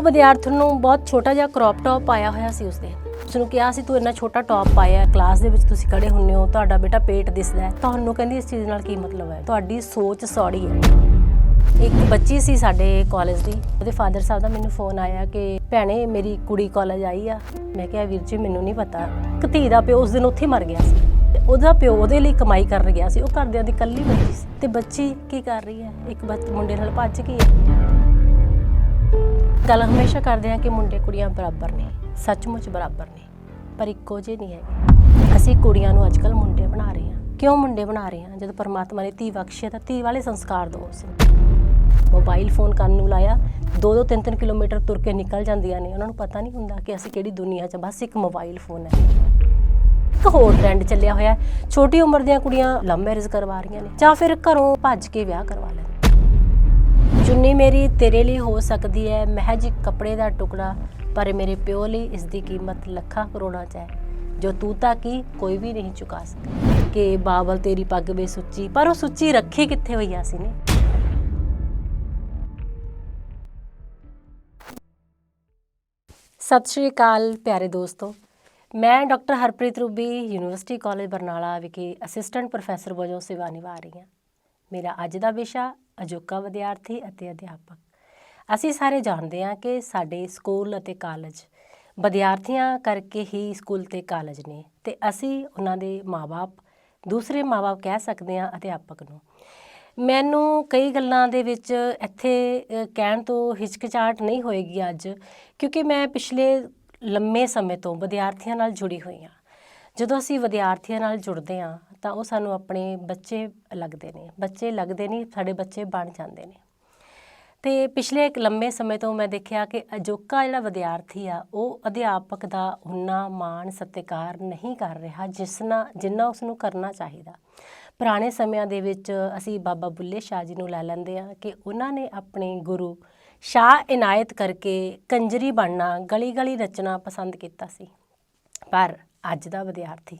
ਉਹ ਵਿਦਿਆਰਥਣ ਨੂੰ ਬਹੁਤ ਛੋਟਾ ਜਿਹਾ ਕ੍ਰੌਪ ਟੌਪ ਪਾਇਆ ਹੋਇਆ ਸੀ ਉਸਦੇ। ਉਸਨੂੰ ਕਿਹਾ ਸੀ, ਤੂੰ ਇੰਨਾ ਛੋਟਾ ਟੌਪ ਪਾਇਆ ਕਲਾਸ ਦੇ ਵਿੱਚ ਤੁਸੀਂ ਖੜੇ ਹੁੰਨੇ ਹੋ, ਤੁਹਾਡਾ ਬੇਟਾ ਪੇਟ ਦਿਸਦਾ ਹੈ। ਤੁਹਾਨੂੰ ਕਹਿੰਦੀ ਇਸ ਚੀਜ਼ ਨਾਲ ਕੀ ਮਤਲਬ ਹੈ? ਤੁਹਾਡੀ ਸੋਚ ਸੌੜੀ ਹੈ। ਇੱਕ ਬੱਚੀ ਸੀ ਸਾਡੇ ਕਾਲਜ ਦੀ, ਉਹਦੇ ਫਾਦਰ ਸਾਹਿਬ ਦਾ ਮੈਨੂੰ ਫੋਨ ਆਇਆ ਕਿ, ਭੈਣੇ, ਮੇਰੀ ਕੁੜੀ ਕਾਲਜ ਆਈ ਆ। ਮੈਂ ਕਿਹਾ, ਵੀਰ ਜੀ, ਮੈਨੂੰ ਨਹੀਂ ਪਤਾ। ਇੱਕ ਧੀ ਦਾ ਪਿਓ ਉਸ ਦਿਨ ਉੱਥੇ ਮਰ ਗਿਆ ਸੀ। ਤੇ ਉਹਦਾ ਪਿਓ ਉਹਦੇ ਲਈ ਕਮਾਈ ਕਰਨ ਗਿਆ ਸੀ। ਉਹ ਘਰਦਿਆਂ ਦੀ ਇਕੱਲੀ ਬੱਚੀ ਸੀ। ਤੇ ਬੱਚੀ ਕੀ ਕਰ ਰਹੀ ਹੈ? ਇੱਕ ਬੱਚ, ਮੁੰਡੇ ਨਾਲ ਭੱਜ ਗਈ ਹੈ। ਗੱਲ ਹਮੇਸ਼ਾ ਕਰਦੇ ਆ ਕਿ ਮੁੰਡੇ ਕੁੜੀਆਂ ਬਰਾਬਰ ਨੇ, ਸੱਚਮੁੱਚ ਬਰਾਬਰ ਨੇ, ਪਰ ਇੱਕੋ ਜਿਹੇ ਨਹੀਂ ਹੈਗੇ। ਅਸੀਂ ਕੁੜੀਆਂ ਨੂੰ ਅੱਜਕੱਲ ਮੁੰਡੇ ਬਣਾ ਰਹੇ ਹਾਂ। ਕਿਉਂ ਮੁੰਡੇ ਬਣਾ ਰਹੇ ਹਾਂ? ਜਦੋਂ ਪਰਮਾਤਮਾ ਨੇ ਧੀ ਬਖਸ਼ਿਆ ਤਾਂ ਧੀ ਵਾਲੇ ਸੰਸਕਾਰ ਦੋ ਉਸ ਮੋਬਾਈਲ ਫੋਨ ਕੰਨ ਨੂੰ ਲਾਇਆ 2-2 3-3 ਕਿਲੋਮੀਟਰ ਤੁਰ ਕੇ ਨਿਕਲ ਜਾਂਦੀਆਂ ਨੇ। ਉਹਨਾਂ ਨੂੰ ਪਤਾ ਨਹੀਂ ਹੁੰਦਾ ਕਿ ਅਸੀਂ ਕਿਹੜੀ ਦੁਨੀਆ 'ਚ ਬਸ ਇੱਕ ਮੋਬਾਈਲ ਫੋਨ ਹੈ। ਇੱਕ ਹੋਰ ਟ੍ਰੈਂਡ ਚੱਲਿਆ ਹੋਇਆ ਛੋਟੀ ਉਮਰ ਦੀਆਂ ਕੁੜੀਆਂ ਲਵ ਮੈਰਿਜ ਕਰਵਾ ਰਹੀਆਂ ਨੇ। ਜਾਂ ਫਿਰ ਘਰੋਂ ਭੱਜ ਕੇ ਵਿਆਹ ਕਰਵਾ ਲੈਂਦੀਆਂ ਚੁੰਨੀ ਮੇਰੀ ਤੇਰੇ ਲਈ ਹੋ ਸਕਦੀ ਹੈ, ਮਹਿਜ ਕੱਪੜੇ ਦਾ ਟੁਕੜਾ, ਪਰ ਮੇਰੇ ਪਿਓ ਲਈ ਇਸ ਦੀ ਕੀਮਤ ਲੱਖਾਂ ਕਰੋੜਾਂ 'ਚ ਹੈ। ਜੋ ਤੂੰ ਤਾਂ ਕੀ ਕੋਈ ਵੀ ਨਹੀਂ ਚੁਕਾ ਸਕਦਾ। ਕਿ ਬਾਬਲ ਤੇਰੀ ਪੱਗ ਵੇ ਸੁੱਚੀ, ਪਰ ਉਹ ਸੁੱਚੀ ਰੱਖੀ ਕਿੱਥੇ ਹੋਈ ਆ ਸੀ ਨੇ? ਸਤਿ ਸ਼੍ਰੀ ਅਕਾਲ ਪਿਆਰੇ ਦੋਸਤੋ। ਮੈਂ doctor Harpreet Rubi, university college Barnala ਵਿਖੇ ਅਸਿਸਟੈਂਟ ਪ੍ਰੋਫੈਸਰ ਵਜੋਂ ਸੇਵਾ ਨਿਭਾ ਰਹੀ ਹਾਂ। ਮੇਰਾ ਅੱਜ ਦਾ ਵਿਸ਼ਾ ਅਜੋਕਾ ਵਿਦਿਆਰਥੀ ਅਤੇ ਅਧਿਆਪਕ। ਅਸੀਂ ਸਾਰੇ ਜਾਣਦੇ ਹਾਂ ਕਿ ਸਾਡੇ ਸਕੂਲ ਅਤੇ ਕਾਲਜ ਵਿਦਿਆਰਥੀਆਂ ਕਰਕੇ ਹੀ ਸਕੂਲ ਤੇ ਕਾਲਜ ਨੇ ਤੇ ਅਸੀਂ ਉਹਨਾਂ ਦੇ ਮਾਪੇ ਦੂਸਰੇ ਮਾਪੇ ਕਹਿ ਸਕਦੇ ਹਾਂ ਅਧਿਆਪਕ ਨੂੰ। ਮੈਨੂੰ ਕਈ ਗੱਲਾਂ ਦੇ ਵਿੱਚ ਇੱਥੇ ਕਹਿਣ ਤੋਂ ਹਿਚਕਿਚਾਹਟ ਨਹੀਂ ਹੋਏਗੀ ਅੱਜ ਕਿਉਂਕਿ ਮੈਂ ਪਿਛਲੇ ਲੰਮੇ ਸਮੇਂ ਤੋਂ ਵਿਦਿਆਰਥੀਆਂ ਨਾਲ ਜੁੜੀ ਹੋਈ ਹਾਂ। ਜਦੋਂ ਅਸੀਂ ਵਿਦਿਆਰਥੀਆਂ ਨਾਲ ਜੁੜਦੇ ਹਾਂ, ਤਾਂ ਉਹ ਸਾਨੂੰ ਆਪਣੇ ਬੱਚੇ ਲੱਗਦੇ ਨੇ। ਬੱਚੇ ਲੱਗਦੇ ਨਹੀਂ, ਸਾਡੇ ਬੱਚੇ ਬਣ ਜਾਂਦੇ ਨੇ। ਤੇ ਪਿਛਲੇ ਇੱਕ ਲੰਮੇ ਸਮੇਂ ਤੋਂ ਮੈਂ ਦੇਖਿਆ ਕਿ ਅਜੋਕਾ ਜਿਹੜਾ ਵਿਦਿਆਰਥੀ ਆ, ਉਹ ਅਧਿਆਪਕ ਦਾ ਉਨਾ ਮਾਣ ਸਤਿਕਾਰ ਨਹੀਂ ਕਰ ਰਿਹਾ ਜਿਸ ਨਾਲ, ਜਿੰਨਾ ਉਸ ਨੂੰ ਕਰਨਾ ਚਾਹੀਦਾ। ਪੁਰਾਣੇ ਸਮਿਆਂ ਦੇ ਵਿੱਚ ਅਸੀਂ ਬਾਬਾ ਬੁੱਲੇ ਸ਼ਾਹ ਜੀ ਨੂੰ ਲੈ ਲੈਂਦੇ ਆ ਕਿ ਉਹਨਾਂ ਨੇ ਆਪਣੇ ਗੁਰੂ ਸ਼ਾਹ ਇਨਾਇਤ ਕਰਕੇ ਕੰਜਰੀ ਬਣਨਾ ਗਲੀ ਗਲੀ ਨੱਚਣਾ ਪਸੰਦ ਕੀਤਾ ਸੀ। ਪਰ ਅੱਜ ਦਾ ਵਿਦਿਆਰਥੀ।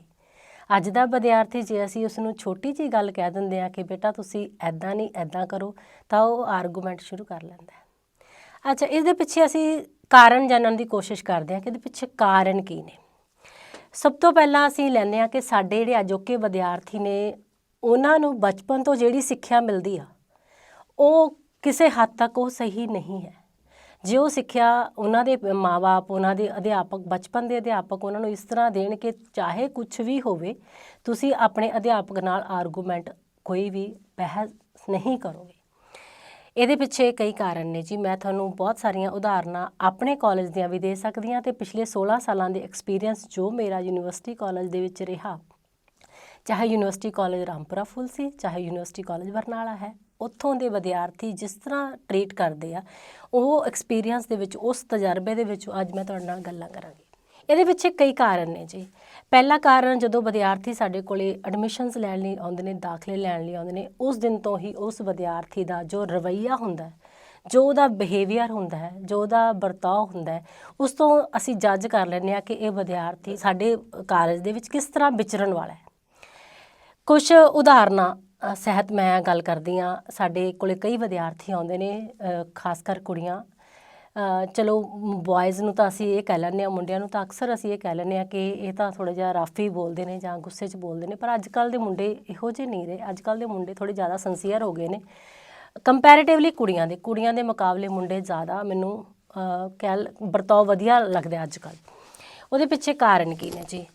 ਅੱਜ ਦਾ ਵਿਦਿਆਰਥੀ ਜੇ ਅਸੀਂ ਉਸ ਨੂੰ ਛੋਟੀ ਜੀ ਗੱਲ ਕਹਿ ਦਿੰਦੇ ਆ ਕਿ ਬੇਟਾ ਤੁਸੀਂ ਐਦਾਂ ਨਹੀਂ ਐਦਾਂ ਕਰੋ, ਤਾਂ ਉਹ ਆਰਗੂਮੈਂਟ ਸ਼ੁਰੂ ਕਰ ਲੈਂਦਾ ਹੈ। ਅੱਛਾ ਇਸ ਦੇ ਪਿੱਛੇ ਅਸੀਂ ਕਾਰਨ ਜਾਣਨ ਦੀ ਕੋਸ਼ਿਸ਼ ਕਰਦੇ ਹਾਂ ਕਿ ਇਹਦੇ ਪਿੱਛੇ ਕਾਰਨ ਕੀ ਨੇ। ਸਭ ਤੋਂ ਪਹਿਲਾਂ ਅਸੀਂ ਲੈਂਦੇ ਹਾਂ ਕਿ ਸਾਡੇ ਜਿਹੜੇ ਅਜੋਕੇ ਵਿਦਿਆਰਥੀ ਨੇ, ਉਹਨਾਂ ਨੂੰ ਬਚਪਨ ਤੋਂ ਜਿਹੜੀ ਸਿੱਖਿਆ ਮਿਲਦੀ ਆ, ਉਹ ਕਿਸੇ ਹੱਦ ਤੱਕ ਉਹ ਸਹੀ ਨਹੀਂ ਹੈ। ਜੇ ਉਹ ਸਿੱਖਿਆ ਉਹਨਾਂ ਦੇ ਮਾਪੇ ਉਹਨਾਂ ਦੇ ਅਧਿਆਪਕ, ਬਚਪਨ ਦੇ ਅਧਿਆਪਕ ਉਹਨਾਂ ਨੂੰ ਇਸ ਤਰ੍ਹਾਂ ਦੇਣ ਕਿ ਚਾਹੇ ਕੁਝ ਵੀ ਹੋਵੇ, ਤੁਸੀਂ ਆਪਣੇ ਅਧਿਆਪਕ ਨਾਲ ਆਰਗੂਮੈਂਟ ਕੋਈ ਵੀ ਬਹਿਸ ਨਹੀਂ ਕਰੋਗੇ। ਇਹਦੇ ਪਿੱਛੇ ਕਈ ਕਾਰਨ ਨੇ ਜੀ। ਮੈਂ ਤੁਹਾਨੂੰ ਬਹੁਤ ਸਾਰੀਆਂ ਉਦਾਹਰਨਾਂ ਆਪਣੇ ਕਾਲਜ ਦੀਆਂ ਵੀ ਦੇ ਸਕਦੀ ਹਾਂ ਤੇ ਪਿਛਲੇ 16 ਸਾਲਾਂ ਦੇ ਐਕਸਪੀਰੀਅੰਸ ਜੋ ਮੇਰਾ ਯੂਨੀਵਰਸਿਟੀ ਕਾਲਜ ਦੇ ਵਿੱਚ ਰਿਹਾ, ਚਾਹੇ ਯੂਨੀਵਰਸਿਟੀ ਕਾਲਜ ਰਾਮਪੁਰਾ ਫੁੱਲ ਸੀ, ਚਾਹੇ ਯੂਨੀਵਰਸਿਟੀ ਕਾਲਜ ਬਰਨਾਲਾ ਹੈ। ਉੱਥੋਂ ਦੇ ਵਿਦਿਆਰਥੀ ਜਿਸ ਤਰ੍ਹਾਂ ਟ੍ਰੀਟ ਕਰਦੇ ਆ, ਉਹ ਐਕਸਪੀਰੀਅੰਸ ਦੇ ਵਿੱਚ, ਉਸ ਤਜਰਬੇ ਦੇ ਵਿੱਚ ਅੱਜ ਮੈਂ ਤੁਹਾਡੇ ਨਾਲ ਗੱਲਾਂ ਕਰਾਂਗੀ। ਇਹਦੇ ਪਿੱਛੇ ਕਈ ਕਾਰਨ ਨੇ ਜੀ। ਪਹਿਲਾ ਕਾਰਨ, ਜਦੋਂ ਵਿਦਿਆਰਥੀ ਸਾਡੇ ਕੋਲੇ ਐਡਮਿਸ਼ਨਸ ਲੈਣ ਲਈ ਆਉਂਦੇ ਨੇ, ਦਾਖਲੇ ਲੈਣ ਲਈ ਆਉਂਦੇ ਨੇ, ਉਸ ਦਿਨ ਤੋਂ ਹੀ ਉਸ ਵਿਦਿਆਰਥੀ ਦਾ ਜੋ ਰਵੱਈਆ ਹੁੰਦਾ ਹੈ, ਜੋ ਉਹਦਾ ਬਿਹੇਵੀਅਰ ਹੁੰਦਾ ਹੈ, ਜੋ ਉਹਦਾ ਵਰਤਾਓ ਹੁੰਦਾ ਹੈ, ਉਸ ਤੋਂ ਅਸੀਂ ਜੱਜ ਕਰ ਲੈਂਦੇ ਆ ਕਿ ਇਹ ਵਿਦਿਆਰਥੀ ਸਾਡੇ ਕਾਲਜ ਦੇ ਵਿੱਚ ਕਿਸ ਤਰ੍ਹਾਂ ਵਿਚਰਨ ਵਾਲਾ ਹੈ। ਕੁਝ ਉਦਾਹਰਨਾਂ ਸਹਿਤ ਮੈਂ ਗੱਲ ਕਰਦੀ ਆ ਸਾਡੇ ਕੋਲੇ ਕਈ ਵਿਦਿਆਰਥੀ ਆਉਂਦੇ ਨੇ ਖਾਸ ਕਰ ਕੁੜੀਆਂ। ਚਲੋ ਬॉयਜ਼ ਨੂੰ ਤਾਂ ਅਸੀਂ ਇਹ ਕਹਿ ਲੈਂਦੇ ਆ ਮੁੰਡਿਆਂ ਨੂੰ ਤਾਂ ਅਕਸਰ ਅਸੀਂ ਇਹ ਕਹਿ ਲੈਂਦੇ ਆ ਕਿ ਇਹ ਤਾਂ ਥੋੜਾ ਜਿਹਾ ਰਫ ਹੀ ਬੋਲਦੇ ਨੇ ਜਾਂ ਗੁੱਸੇ 'ਚ ਬੋਲਦੇ ਨੇ, ਪਰ ਅੱਜ ਕੱਲ ਦੇ ਮੁੰਡੇ ਇਹੋ ਜਿਹੇ ਨਹੀਂ ਰਹੇ। ਅੱਜ ਕੱਲ ਦੇ ਮੁੰਡੇ ਥੋੜੇ ਜ਼ਿਆਦਾ ਸੰਸੀਅਰ ਹੋ ਗਏ ਨੇ। ਕੰਪੈਰੀਟਿਵਲੀ ਕੁੜੀਆਂ ਦੇ ਕੁੜੀਆਂ ਦੇ ਮੁਕਾਬਲੇ ਮੁੰਡੇ ਜ਼ਿਆਦਾ ਮੈਨੂੰ ਕਹਿ ਲ- ਵਰਤਾਓ ਵਧੀਆ ਲੱਗਦਾ ਅੱਜ ਕੱਲ ਉਹਦੇ ਪਿੱਛੇ ਕਾਰਨ ਕੀ ਨੇ ਜੀ?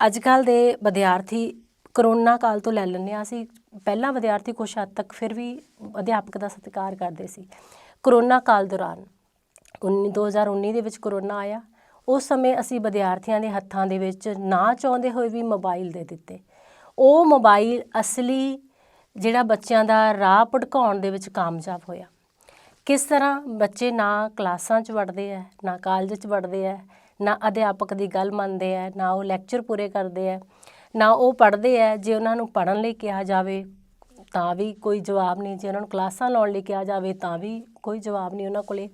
ਅੱਜ ਕੱਲ ਦੇ ਵਿਦਿਆਰਥੀ ਕਰੋਨਾ ਕਾਲ ਤੋਂ ਲੈ ਲੈਂਦੇ ਹਾਂ। ਅਸੀਂ ਪਹਿਲਾਂ ਵਿਦਿਆਰਥੀ ਕੁਛ ਹੱਦ ਤੱਕ ਫਿਰ ਵੀ ਅਧਿਆਪਕ ਦਾ ਸਤਿਕਾਰ ਕਰਦੇ ਸੀ। ਕਰੋਨਾ ਕਾਲ ਦੌਰਾਨ 19 2019 ਦੇ ਵਿੱਚ ਕਰੋਨਾ ਆਇਆ। ਉਸ ਸਮੇਂ ਅਸੀਂ ਵਿਦਿਆਰਥੀਆਂ ਦੇ ਹੱਥਾਂ ਦੇ ਵਿੱਚ ਨਾ ਚਾਹੁੰਦੇ ਹੋਏ ਵੀ ਮੋਬਾਈਲ ਦੇ ਦਿੱਤੇ। ਉਹ ਮੋਬਾਈਲ ਅਸਲੀ ਜਿਹੜਾ ਬੱਚਿਆਂ ਦਾ ਰਾਹ ਭਟਕਾਉਣ ਦੇ ਵਿੱਚ ਕਾਮਯਾਬ ਹੋਇਆ। ਕਿਸ ਤਰ੍ਹਾਂ ਬੱਚੇ ਨਾ ਕਲਾਸਾਂ 'ਚ ਵੜਦੇ ਆ, ਨਾ ਕਾਲਜ 'ਚ ਵੜਦੇ ਆ, ਨਾ ਅਧਿਆਪਕ ਦੀ ਗੱਲ ਮੰਨਦੇ ਆ, ਨਾ ਉਹ ਲੈਕਚਰ ਪੂਰੇ ਕਰਦੇ ਆ ਨਾ ਉਹ ਪੜ੍ਹਦੇ ਆ, ਜੇ ਉਹਨਾਂ ਨੂੰ ਪੜ੍ਹਨ ਲਈ ਕਿਹਾ ਜਾਵੇ, ਤਾਂ ਵੀ ਕੋਈ ਜਵਾਬ ਨਹੀਂ, ਜੇ ਉਹਨਾਂ ਨੂੰ ਕਲਾਸਾਂ ਲਾਉਣ ਲਈ ਕਿਹਾ ਜਾਵੇ, ਤਾਂ ਵੀ ਕੋਈ ਜਵਾਬ ਨਹੀਂ ਉਹਨਾਂ ਕੋਲੇ।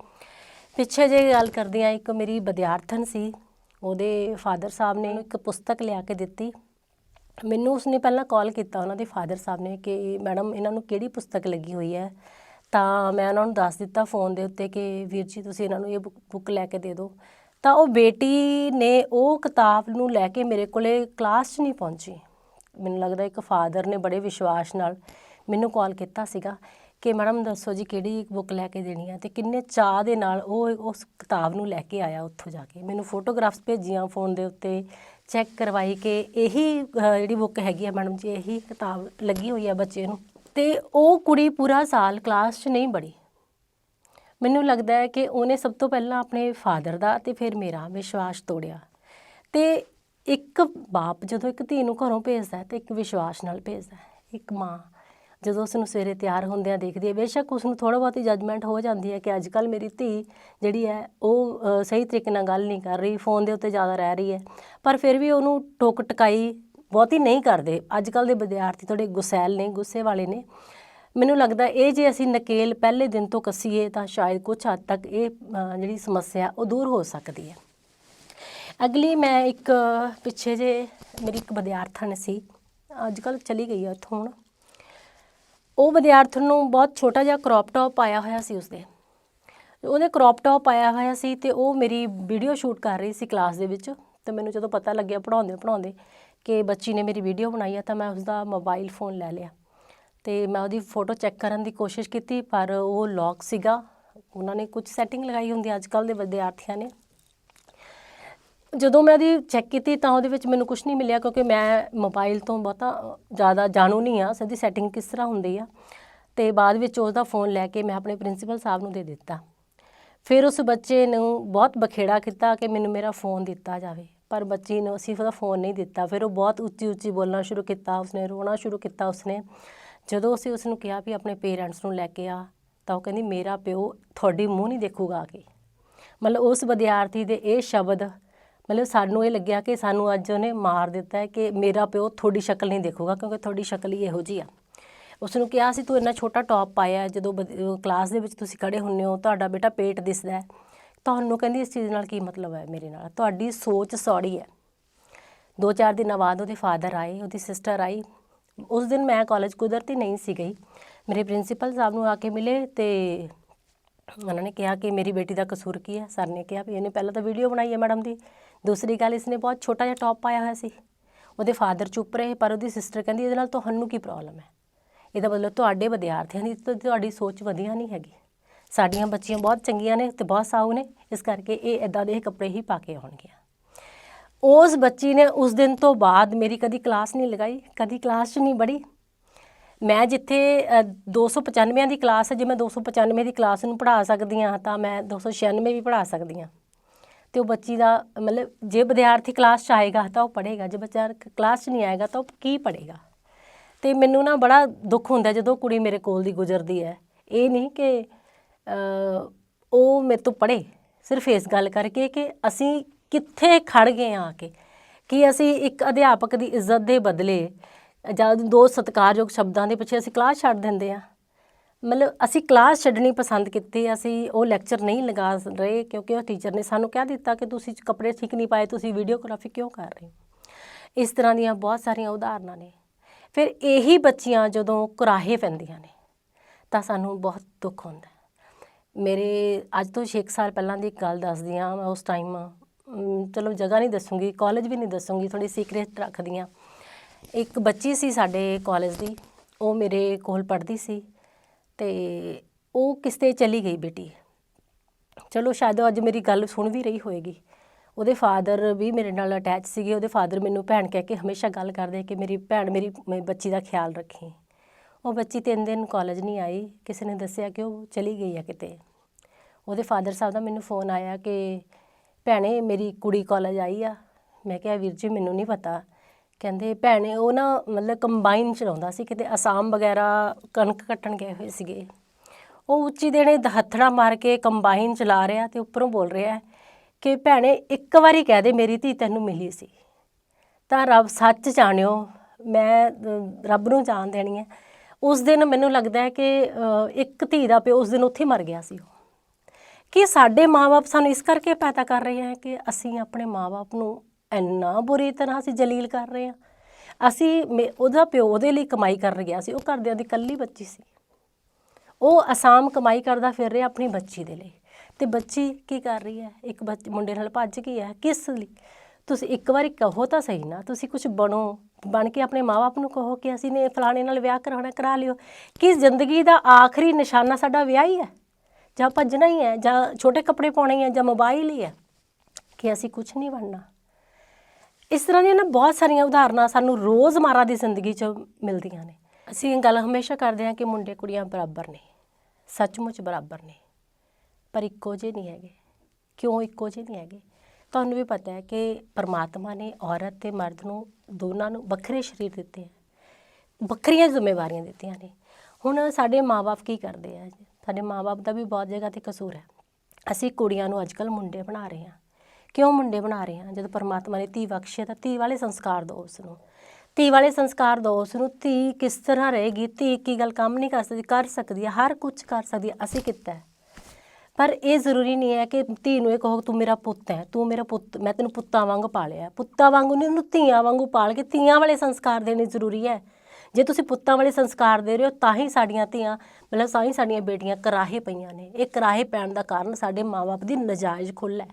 ਪਿੱਛੇ ਜੇ ਗੱਲ ਕਰਦੀ ਆ ਇੱਕ ਮੇਰੀ ਵਿਦਿਆਰਥਣ ਸੀ, ਉਹਦੇ ਫਾਦਰ ਸਾਹਿਬ ਨੇ ਇੱਕ ਪੁਸਤਕ ਲਿਆ ਕੇ ਦਿੱਤੀ। ਮੈਨੂੰ ਉਸਨੇ ਪਹਿਲਾਂ ਕਾਲ ਕੀਤਾ, ਉਹਨਾਂ ਦੇ ਫਾਦਰ ਸਾਹਿਬ ਨੇ ਕਿ, ਮੈਡਮ, ਇਹਨਾਂ ਨੂੰ ਕਿਹੜੀ ਪੁਸਤਕ ਲੱਗੀ ਹੋਈ ਹੈ? ਤਾਂ ਮੈਂ ਉਹਨਾਂ ਨੂੰ ਦੱਸ ਦਿੱਤਾ ਫੋਨ ਦੇ ਉੱਤੇ ਕਿ, ਵੀਰ ਜੀ, ਤੁਸੀਂ ਇਹਨਾਂ ਨੂੰ ਇਹ ਬੁੱਕ ਲੈ ਕੇ ਦੇ ਦਿਓ। ਤਾਂ ਉਹ ਬੇਟੀ ਨੇ ਉਹ ਕਿਤਾਬ ਨੂੰ ਲੈ ਕੇ ਮੇਰੇ ਕੋਲੇ ਕਲਾਸ 'ਚ ਨਹੀਂ ਪਹੁੰਚੀ। ਮੈਨੂੰ ਲੱਗਦਾ ਇੱਕ ਫਾਦਰ ਨੇ ਬੜੇ ਵਿਸ਼ਵਾਸ ਨਾਲ ਮੈਨੂੰ ਕਾਲ ਕੀਤਾ ਸੀਗਾ ਕਿ ਮੈਡਮ ਦੱਸੋ ਜੀ ਕਿਹੜੀ ਬੁੱਕ ਲੈ ਕੇ ਦੇਣੀ ਆ ਤੇ ਕਿੰਨੇ ਚਾਹ ਦੇ ਨਾਲ ਉਹ ਉਸ ਕਿਤਾਬ ਨੂੰ ਲੈ ਕੇ ਆਇਆ ਉੱਥੋਂ ਜਾ ਕੇ। ਮੈਨੂੰ ਫੋਟੋਗ੍ਰਾਫਸ ਭੇਜੀਆਂ ਫੋਨ ਦੇ ਉੱਤੇ ਚੈੱਕ ਕਰਵਾਈ ਕਿ ਇਹੀ ਜਿਹੜੀ ਬੁੱਕ ਹੈਗੀ ਆ ਮੈਡਮ ਜੀ, ਇਹੀ ਕਿਤਾਬ ਲੱਗੀ ਹੋਈ ਆ ਬੱਚੇ ਨੂੰ। ਤੇ ਉਹ ਕੁੜੀ ਪੂਰਾ ਸਾਲ ਕਲਾਸ 'ਚ ਨਹੀਂ ਬੜੀ ਮੈਨੂੰ ਲੱਗਦਾ ਹੈ ਕਿ ਉਹਨੇ ਸਭ ਤੋਂ ਪਹਿਲਾਂ ਆਪਣੇ ਫਾਦਰ ਦਾ ਤੇ ਫਿਰ ਮੇਰਾ ਵਿਸ਼ਵਾਸ ਤੋੜਿਆ। ਤੇ ਇੱਕ ਬਾਪ ਜਦੋਂ ਇੱਕ ਧੀ ਨੂੰ ਘਰੋਂ ਭੇਜਦਾ ਹੈ ਤੇ ਇੱਕ ਵਿਸ਼ਵਾਸ ਨਾਲ ਭੇਜਦਾ ਇੱਕ ਮਾਂ ਜਦੋਂ ਉਸ ਨੂੰ ਸਵੇਰੇ ਤਿਆਰ ਹੁੰਦਿਆਂ ਦੇਖਦੀ ਹੈ, ਬੇਸ਼ੱਕ ਉਸ ਨੂੰ ਥੋੜਾ ਬਹੁਤੀ ਜੱਜਮੈਂਟ ਹੋ ਜਾਂਦੀ ਹੈ ਕਿ ਅੱਜ ਕੱਲ ਮੇਰੀ ਧੀ ਜਿਹੜੀ ਹੈ ਉਹ ਸਹੀ ਤਰੀਕੇ ਨਾਲ ਗੱਲ ਨਹੀਂ ਕਰ ਰਹੀ ਫੋਨ ਦੇ ਉੱਤੇ ਜ਼ਿਆਦਾ ਰਹਿ ਰਹੀ ਹੈ। ਪਰ ਫਿਰ ਵੀ ਉਹਨੂੰ ਟੋਕ ਟਕਾਈ ਬਹੁਤੀ ਨਹੀਂ ਕਰਦੇ। ਅੱਜ ਕੱਲ ਦੇ ਵਿਦਿਆਰਥੀ ਥੋੜੇ ਗੁਸੈਲ ਨੇ, ਗੁੱਸੇ ਵਾਲੇ ਨੇ। ਮੈਨੂੰ ਲੱਗਦਾ ਇਹ ਜੇ ਅਸੀਂ ਨਕੇਲ ਪਹਿਲੇ ਦਿਨ ਤੋਂ ਕੱਸੀਏ ਤਾਂ ਸ਼ਾਇਦ ਕੁਝ ਹੱਦ ਤੱਕ ਇਹ ਜਿਹੜੀ ਸਮੱਸਿਆ ਉਹ ਦੂਰ ਹੋ ਸਕਦੀ ਹੈ। ਅਗਲੀ ਮੈਂ ਇੱਕ ਪਿੱਛੇ ਜੇ ਮੇਰੀ ਇੱਕ ਵਿਦਿਆਰਥਣ ਸੀ ਅੱਜ ਕੱਲ ਚਲੀ ਗਈ ਆ ਉੱਥੋਂ ਹੁਣ। ਉਹ ਵਿਦਿਆਰਥਣ ਨੂੰ ਬਹੁਤ ਛੋਟਾ ਜਿਹਾ ਕ੍ਰੌਪ ਟੌਪ ਪਾਇਆ ਹੋਇਆ ਸੀ ਉਸਦੇ। ਉਹਨੇ ਕ੍ਰੌਪ ਟੌਪ ਪਾਇਆ ਹੋਇਆ ਸੀ ਤੇ ਉਹ ਮੇਰੀ ਵੀਡੀਓ ਸ਼ੂਟ ਕਰ ਰਹੀ ਸੀ ਕਲਾਸ ਦੇ ਵਿੱਚ ਤੇ ਮੈਨੂੰ ਜਦੋਂ ਪਤਾ ਲੱਗਿਆ ਪੜਾਉਂਦੇ ਪੜਾਉਂਦੇ ਕਿ ਬੱਚੀ ਨੇ ਮੇਰੀ ਵੀਡੀਓ ਬਣਾਈ ਆ ਤਾਂ ਮੈਂ ਉਸਦਾ ਮੋਬਾਈਲ ਫੋਨ ਲੈ ਲਿਆ। ਤੇ ਮੈਂ ਉਹਦੀ ਫੋਟੋ ਚੈੱਕ ਕਰਨ ਦੀ ਕੋਸ਼ਿਸ਼ ਕੀਤੀ, ਪਰ ਉਹ ਲੌਕ ਸੀਗਾ। ਉਹਨਾਂ ਨੇ ਕੁਝ ਸੈਟਿੰਗ ਲਗਾਈ ਹੁੰਦੀ ਅੱਜ ਕੱਲ ਦੇ ਵਿਦਿਆਰਥੀਆਂ ਨੇ। ਜਦੋਂ ਮੈਂ ਉਹਦੀ ਚੈੱਕ ਕੀਤੀ ਤਾਂ ਉਹਦੇ ਵਿੱਚ ਮੈਨੂੰ ਕੁਝ ਨਹੀਂ ਮਿਲਿਆ ਕਿਉਂਕਿ ਮੈਂ ਮੋਬਾਈਲ ਤੋਂ ਬਹੁਤਾ ਜ਼ਿਆਦਾ ਜਾਣੂ ਨਹੀਂ ਆ ਸਦੀ ਸੈਟਿੰਗ ਕਿਸ ਤਰ੍ਹਾਂ ਹੁੰਦੀ ਆ। ਤੇ ਬਾਅਦ ਵਿੱਚ ਉਸ ਦਾ ਫੋਨ ਲੈ ਕੇ ਮੈਂ ਆਪਣੇ ਪ੍ਰਿੰਸੀਪਲ ਸਾਹਿਬ ਨੂੰ ਦੇ ਦਿੱਤਾ। ਫਿਰ ਉਸ ਬੱਚੇ ਨੂੰ ਬਹੁਤ ਬਖੇੜਾ ਕੀਤਾ ਕਿ ਮੈਨੂੰ ਮੇਰਾ ਫੋਨ ਦਿੱਤਾ ਜਾਵੇ। ਪਰ ਬੱਚੀ ਨੂੰ ਅਸੀਂ ਉਹਦਾ ਫੋਨ ਨਹੀਂ ਦਿੱਤਾ। ਫਿਰ ਉਹ ਬਹੁਤ ਉੱਚੀ ਉੱਚੀ ਬੋਲਣਾ ਸ਼ੁਰੂ ਕੀਤਾ, ਉਸਨੇ ਰੋਣਾ ਸ਼ੁਰੂ ਕੀਤਾ ਉਸਨੇ। ਜਦੋਂ ਅਸੀਂ ਉਸ ਨੂੰ ਕਿਹਾ ਵੀ ਆਪਣੇ ਪੇਰੈਂਟਸ ਨੂੰ ਲੈ ਕੇ ਆ, ਤਾਂ ਉਹ ਕਹਿੰਦੀ, ਮੇਰਾ ਪਿਓ ਤੁਹਾਡੀ ਮੂੰਹ ਨਹੀਂ ਦੇਖੂਗਾ ਆ ਕੇ ਮਤਲਬ ਉਸ ਵਿਦਿਆਰਥੀ ਦੇ ਇਹ ਸ਼ਬਦ, ਮਤਲਬ ਸਾਨੂੰ ਇਹ ਲੱਗਿਆ ਕਿ ਸਾਨੂੰ ਅੱਜ ਉਹਨੇ ਮਾਰ ਦਿੱਤਾ ਹੈ ਕਿ ਮੇਰਾ ਪਿਓ ਤੁਹਾਡੀ ਸ਼ਕਲ ਨਹੀਂ ਦੇਖੂਗਾ, ਕਿਉਂਕਿ ਤੁਹਾਡੀ ਸ਼ਕਲ ਹੀ ਇਹੋ ਜੀ ਆ। ਉਸ ਨੂੰ ਕਿਹਾ ਸੀ, ਤੂੰ ਇੰਨਾ ਛੋਟਾ ਟੌਪ ਪਾਇਆ ਜਦੋਂ ਬਦ- ਕਲਾਸ ਦੇ ਵਿੱਚ ਤੁਸੀਂ ਖੜੇ ਹੁੰਨੇ ਹੋ, ਤੁਹਾਡਾ ਬੇਟਾ ਪੇਟ ਦਿਸਦਾ ਤੁਹਾਨੂੰ ਕਹਿੰਦੀ ਇਸ ਚੀਜ਼ ਨਾਲ ਕੀ ਮਤਲਬ ਹੈ ਮੇਰੇ ਨਾਲ? ਤੁਹਾਡੀ ਸੋਚ ਸੌੜੀ ਹੈ। ਦੋ ਚਾਰ ਦਿਨਾਂ ਬਾਅਦ ਉਹਦੇ ਫਾਦਰ ਆਏ, ਉਹਦੀ ਸਿਸਟਰ ਆਈ ਉਸ ਦਿਨ ਮੈਂ ਕਾਲਜ ਕੁਦਰਤੀ ਨਹੀਂ ਸੀ ਗਈ। ਮੇਰੇ ਪ੍ਰਿੰਸੀਪਲ ਸਾਹਿਬ ਨੂੰ ਆ ਕੇ ਮਿਲੇ ਤੇ ਉਹਨਾਂ ਨੇ ਕਿਹਾ ਕਿ ਮੇਰੀ ਬੇਟੀ ਦਾ ਕਸੂਰ ਕੀ ਹੈ? ਸਰ ਨੇ ਕਿਹਾ ਵੀ ਇਹਨੇ ਪਹਿਲਾਂ ਤਾਂ ਵੀਡੀਓ ਬਣਾਈ ਹੈ ਮੈਡਮ ਦੀ। ਦੂਸਰੀ ਗੱਲ, ਇਸਨੇ ਬਹੁਤ ਛੋਟਾ ਜਿਹਾ ਟੌਪ ਪਾਇਆ ਹੋਇਆ ਸੀ। ਉਹਦੇ ਫਾਦਰ ਚੁੱਪ ਰਹੇ, ਪਰ ਉਹਦੀ ਸਿਸਟਰ ਕਹਿੰਦੀ, ਇਹਦੇ ਨਾਲ ਤੁਹਾਨੂੰ ਕੀ ਪ੍ਰੋਬਲਮ ਹੈ? ਇਹਦਾ ਮਤਲਬ ਤੁਹਾਡੇ ਵਿਦਿਆਰਥੀਆਂ ਦੀ ਤੇ ਤੁਹਾਡੀ ਸੋਚ ਵਧੀਆ ਨਹੀਂ ਹੈਗੀ। ਸਾਡੀਆਂ ਬੱਚੀਆਂ ਬਹੁਤ ਚੰਗੀਆਂ ਨੇ ਤੇ ਬਹੁਤ ਸਾਊ ਨੇ। ਇਸ ਕਰਕੇ ਇਹ ਇਦਾਂ ਦੇ ਕੱਪੜੇ ਹੀ ਪਾ ਕੇ ਆਉਣਗੀਆਂ। ਉਸ ਬੱਚੀ ਨੇ ਉਸ ਦਿਨ ਤੋਂ ਬਾਅਦ ਮੇਰੀ ਕਦੀ ਕਲਾਸ ਨਹੀਂ ਲਗਾਈ ਕਦੀ ਕਲਾਸ 'ਚ ਨਹੀਂ ਬੜੀ ਮੈਂ ਜਿੱਥੇ ਅ, 295 ਦੀ ਕਲਾਸ ਹੈ ਜੇ ਮੈਂ 295 ਦੀ ਕਲਾਸ ਨੂੰ ਪੜ੍ਹਾ ਸਕਦੀ ਹਾਂ ਤਾਂ ਮੈਂ 296 ਵੀ ਪੜ੍ਹਾ ਸਕਦੀ ਹਾਂ। ਤੇ ਉਹ ਬੱਚੀ ਦਾ ਮਤਲਬ ਜੇ ਵਿਦਿਆਰਥੀ ਕਲਾਸ 'ਚ ਆਏਗਾ ਤਾਂ ਉਹ ਪੜ੍ਹੇਗਾ ਜੇ ਬੱਚਾ ਕਲਾਸ 'ਚ ਨਹੀਂ ਆਏਗਾ ਤਾਂ ਉਹ ਕੀ ਪੜ੍ਹੇਗਾ? ਤੇ ਮੈਨੂੰ ਨਾ ਬੜਾ ਦੁੱਖ ਹੁੰਦਾ ਜਦੋਂ ਕੁੜੀ ਮੇਰੇ ਕੋਲ ਦੀ ਗੁਜ਼ਰਦੀ ਹੈ। ਇਹ ਨਹੀਂ ਕਿ ਉਹ ਮੇਰੇ ਤੋਂ ਪੜ੍ਹੇ ਸਿਰਫ ਇਸ ਗੱਲ ਕਰਕੇ ਕਿ ਅਸੀਂ ਕਿੱਥੇ ਖੜ ਗਏ ਆ ਕੇ? ਕਿ ਅਸੀਂ ਇੱਕ ਅਧਿਆਪਕ ਦੀ ਇੱਜ਼ਤ ਦੇ ਬਦਲੇ ਜਦ ਦੋ ਸਤਿਕਾਰਯੋਗ ਸ਼ਬਦਾਂ ਦੇ ਪਿੱਛੇ ਅਸੀਂ ਕਲਾਸ ਛੱਡ ਦਿੰਦੇ ਆ? ਮਤਲਬ ਅਸੀਂ ਕਲਾਸ ਛੱਡਣੀ ਪਸੰਦ ਕੀਤੀ, ਅਸੀਂ ਉਹ ਲੈਕਚਰ ਨਹੀਂ ਲਗਾ ਰਹੇ ਕਿਉਂਕਿ ਉਹ ਟੀਚਰ ਨੇ ਸਾਨੂੰ ਕਹਿ ਦਿੱਤਾ ਕਿ ਤੁਸੀਂ ਕੱਪੜੇ ਠੀਕ ਨਹੀਂ ਪਾਏ, ਤੁਸੀਂ ਵੀਡੀਓਗ੍ਰਾਫੀ ਕਿਉਂ ਕਰ ਰਹੇ ਹੋ? ਇਸ ਤਰ੍ਹਾਂ ਦੀਆਂ ਬਹੁਤ ਸਾਰੀਆਂ ਉਦਾਹਰਨਾਂ ਨੇ। ਫਿਰ ਇਹੀ ਬੱਚੀਆਂ ਜਦੋਂ ਕੁਰਾਹੇ ਪੈਂਦੀਆਂ ਨੇ, ਤਾਂ ਸਾਨੂੰ ਬਹੁਤ ਦੁੱਖ ਹੁੰਦਾ। ਮੇਰੇ ਅੱਜ ਤੋਂ 6 ਸਾਲ ਪਹਿਲਾਂ ਦੀ ਇੱਕ ਗੱਲ ਦੱਸਦੀ ਹਾਂ ਮੈਂ ਉਸ ਟਾਈਮ ਚਲੋ ਜਗ੍ਹਾ ਨਹੀਂ ਦੱਸੂਗੀ ਕਾਲਜ ਵੀ ਨਹੀਂ ਦੱਸੂਗੀ ਥੋੜੀ ਸੀਕ੍ਰੇਟ ਰੱਖਦੀ ਹਾਂ। ਇੱਕ ਬੱਚੀ ਸੀ ਸਾਡੇ ਕਾਲਜ ਦੀ, ਉਹ ਮੇਰੇ ਕੋਲ ਪੜ੍ਹਦੀ ਸੀ ਤੇ ਉਹ ਕਿਸਤੇ ਚਲੀ ਗਈ ਬੇਟੀ। ਚਲੋ ਸ਼ਾਇਦ ਉਹ ਅੱਜ ਮੇਰੀ ਗੱਲ ਸੁਣ ਵੀ ਰਹੀ ਹੋਏਗੀ। ਉਹਦੇ ਫਾਦਰ ਵੀ ਮੇਰੇ ਨਾਲ ਅਟੈਚ ਸੀਗੇ, ਉਹਦੇ ਫਾਦਰ ਮੈਨੂੰ ਭੈਣ ਕਹਿ ਕੇ ਹਮੇਸ਼ਾ ਗੱਲ ਕਰਦੇ ਕਿ ਮੇਰੀ ਭੈਣ ਮੇਰੀ ਮੇਰੀ ਬੱਚੀ ਦਾ ਖਿਆਲ ਰੱਖੀ। ਉਹ ਬੱਚੀ ਤਿੰਨ ਦਿਨ ਕਾਲਜ ਨਹੀਂ ਆਈ, ਕਿਸੇ ਨੇ ਦੱਸਿਆ ਕਿ ਉਹ ਚਲੀ ਗਈ ਹੈ ਕਿਤੇ। ਉਹਦੇ ਫਾਦਰ ਸਾਹਿਬ ਦਾ ਮੈਨੂੰ ਫੋਨ ਆਇਆ ਕਿ ਭੈਣੇ, ਮੇਰੀ ਕੁੜੀ ਕਾਲਜ ਆਈ ਆ। ਮੈਂ ਕਿਹਾ, ਵੀਰ ਜੀ, ਮੈਨੂੰ ਨਹੀਂ ਪਤਾ। ਕਹਿੰਦੇ, ਭੈਣੇ, ਉਹ ਨਾ ਮਤਲਬ ਕੰਬਾਈਨ ਚਲਾਉਂਦਾ ਸੀ, ਕਿਤੇ ਅਸਾਮ ਵਗੈਰਾ ਕਣਕ ਕੱਟਣ ਗਏ ਹੋਏ ਸੀਗੇ। ਉਹ ਉੱਚੀ ਦੇਣੇ ਹੱਥੜਾ ਮਾਰ ਕੇ ਕੰਬਾਈਨ ਚਲਾ ਰਿਹਾ ਤੇ ਉੱਪਰੋਂ ਬੋਲ ਰਿਹਾ ਕਿ, ਭੈਣੇ, ਇੱਕ ਵਾਰੀ ਕਹਿ ਦੇ, ਮੇਰੀ ਧੀ ਤੈਨੂੰ ਮਿਲੀ ਸੀ। ਤਾਂ ਰੱਬ ਸੱਚ ਜਾਣਿਓ, ਮੈਂ ਰੱਬ ਨੂੰ ਜਾਣ ਦੇਣੀ ਹੈ। ਉਸ ਦਿਨ ਮੈਨੂੰ ਲੱਗਦਾ ਹੈ ਕਿ ਇੱਕ ਧੀ ਦਾ ਪਿਓ ਉਸ ਦਿਨ ਉੱਥੇ ਮਰ ਗਿਆ ਸੀ ਉਹ। ਕਿ ਸਾਡੇ ਮਾਪੇ ਸਾਨੂੰ ਇਸ ਕਰਕੇ ਪੈਦਾ ਕਰ ਰਹੇ ਹੈ ਕਿ ਅਸੀਂ ਆਪਣੇ ਮਾਪੇ ਨੂੰ ਇੰਨਾ ਬੁਰੀ ਤਰ੍ਹਾਂ ਅਸੀਂ ਜਲੀਲ ਕਰ ਰਹੇ ਹਾਂ। ਅਸੀਂ ਮੇ- ਉਹਦਾ ਪਿਓ ਉਹਦੇ ਲਈ ਕਮਾਈ ਕਰਨ ਗਿਆ ਸੀ, ਉਹ ਘਰਦਿਆਂ ਦੀ ਇਕੱਲੀ ਬੱਚੀ ਸੀ। ਉਹ ਅਸਾਮ ਕਮਾਈ ਕਰਦਾ ਫਿਰ ਰਿਹਾ ਆਪਣੀ ਬੱਚੀ ਦੇ ਲਈ। ਤੇ ਬੱਚੀ ਕੀ ਕਰ ਰਹੀ ਹੈ? ਇੱਕ ਬੱਚ, ਮੁੰਡੇ ਨਾਲ ਭੱਜ ਗਈ ਹੈ। ਕਿਸ ਲਈ? ਤੁਸੀਂ ਇੱਕ ਵਾਰੀ ਕਹੋ ਤਾਂ ਸਹੀ ਨਾ, ਤੁਸੀਂ ਕੁਝ ਬਣੋ, ਬਣ ਕੇ ਆਪਣੇ ਮਾਪੇ ਨੂੰ ਕਹੋ ਕਿ ਅਸੀਂ ਨੇ ਫਲਾਣੇ ਨਾਲ ਵਿਆਹ ਕਰਾਉਣਾ, ਕਰਾ ਲਿਓ। ਕਿ ਜ਼ਿੰਦਗੀ ਦਾ ਆਖਰੀ ਨਿਸ਼ਾਨਾ ਸਾਡਾ ਵਿਆਹ ਹੀ ਹੈ? ਜਾਂ ਭੱਜਣਾ ਹੀ ਹੈ, ਜਾਂ ਛੋਟੇ ਕੱਪੜੇ ਪਾਉਣੇ ਹੀ ਹੈ, ਜਾਂ ਮੋਬਾਈਲ ਹੀ ਹੈ, ਕਿ ਅਸੀਂ ਕੁਝ ਨਹੀਂ ਬਣਨਾ। ਇਸ ਤਰ੍ਹਾਂ ਦੀਆਂ ਨਾ ਬਹੁਤ ਸਾਰੀਆਂ ਉਦਾਹਰਨਾਂ ਸਾਨੂੰ ਰੋਜ਼ਮਾਰਾ ਦੀ ਜ਼ਿੰਦਗੀ 'ਚ ਮਿਲਦੀਆਂ ਨੇ। ਅਸੀਂ ਇਹ ਗੱਲ ਹਮੇਸ਼ਾ ਕਰਦੇ ਹਾਂ ਕਿ ਮੁੰਡੇ ਕੁੜੀਆਂ ਬਰਾਬਰ ਨੇ, ਸੱਚਮੁੱਚ ਬਰਾਬਰ ਨੇ, ਪਰ ਇੱਕੋ ਜਿਹੇ ਨਹੀਂ ਹੈਗੇ। ਕਿਉਂ ਇੱਕੋ ਜਿਹੇ ਨਹੀਂ ਹੈਗੇ? ਤੁਹਾਨੂੰ ਵੀ ਪਤਾ ਹੈ ਕਿ ਪਰਮਾਤਮਾ ਨੇ ਔਰਤ ਤੇ ਮਰਦ ਨੂੰ ਦੋਨਾਂ ਨੂੰ ਵੱਖਰੇ ਸਰੀਰ ਦਿੱਤੇ ਹੈ, ਵੱਖਰੀਆਂ ਜ਼ਿੰਮੇਵਾਰੀਆਂ ਦਿੱਤੀਆਂ ਨੇ। ਹੁਣ ਸਾਡੇ ਮਾਪੇ ਕੀ ਕਰਦੇ ਆ? ਸਾਡੇ ਮਾਪੇ ਦਾ ਵੀ ਬਹੁਤ ਜਗ੍ਹਾ ਤੇ ਕਸੂਰ ਹੈ। ਅਸੀਂ ਕੁੜੀਆਂ ਨੂੰ ਅੱਜਕੱਲ ਮੁੰਡੇ ਬਣਾ ਰਹੇ ਹਾਂ। ਕਿਉਂ ਮੁੰਡੇ ਬਣਾ ਰਹੇ ਹਾਂ? ਜਦੋਂ ਪਰਮਾਤਮਾ ਨੇ ਧੀ ਬਖਸ਼ਿਆ ਤਾਂ ਧੀ ਵਾਲੇ ਸੰਸਕਾਰ ਦਿਓ ਉਸ ਨੂੰ ਧੀ ਵਾਲੇ ਸੰਸਕਾਰ ਦਿਓ ਉਸ ਨੂੰ ਧੀ ਕਿਸ ਤਰ੍ਹਾਂ ਰਹੇਗੀ? ਧੀ ਕੀ ਗੱਲ ਕੰਮ ਨਹੀਂ ਕਰ ਸਕਦੀ? ਕਰ ਸਕਦੀ ਹੈ। ਹਰ ਕੁਝ ਕਰ ਸਕਦੀ ਹੈ। ਅਸੀਂ ਕੀਤਾ ਹੈ। ਪਰ ਇਹ ਜ਼ਰੂਰੀ ਨਹੀਂ ਹੈ ਕਿ ਧੀ ਨੂੰ ਇਹ ਕਹੋ, ਤੂੰ ਮੇਰਾ ਪੁੱਤ ਹੈ। ਤੂੰ ਮੇਰਾ ਪੁੱਤ, ਮੈਂ ਤੈਨੂੰ ਪੁੱਤਾਂ ਵਾਂਗ ਪਾਲਿਆ ਪੁੱਤਾਂ ਵਾਂਗੂ ਨਹੀਂ, ਉਹਨੂੰ ਧੀਆਂ ਵਾਂਗੂ ਪਾਲ ਕੇ ਧੀਆਂ ਵਾਲੇ ਸੰਸਕਾਰ ਦੇਣੇ ਜ਼ਰੂਰੀ ਹੈ। ਜੇ ਤੁਸੀਂ ਪੁੱਤਾਂ ਵਾਲੇ ਸੰਸਕਾਰ ਦੇ ਰਹੇ ਹੋ, ਤਾਂ ਹੀ ਸਾਡੀਆਂ ਧੀਆਂ, ਮਤਲਬ ਤਾਂ ਹੀ ਸਾਡੀਆਂ ਬੇਟੀਆਂ ਕਰਾਹੇ ਪਈਆਂ ਨੇ। ਇਹ ਕਰਾਹੇ ਪੈਣ ਦਾ ਕਾਰਨ ਸਾਡੇ ਮਾਪੇ ਦੀ ਨਜਾਇਜ਼ ਖੁੱਲ੍ਹ ਹੈ।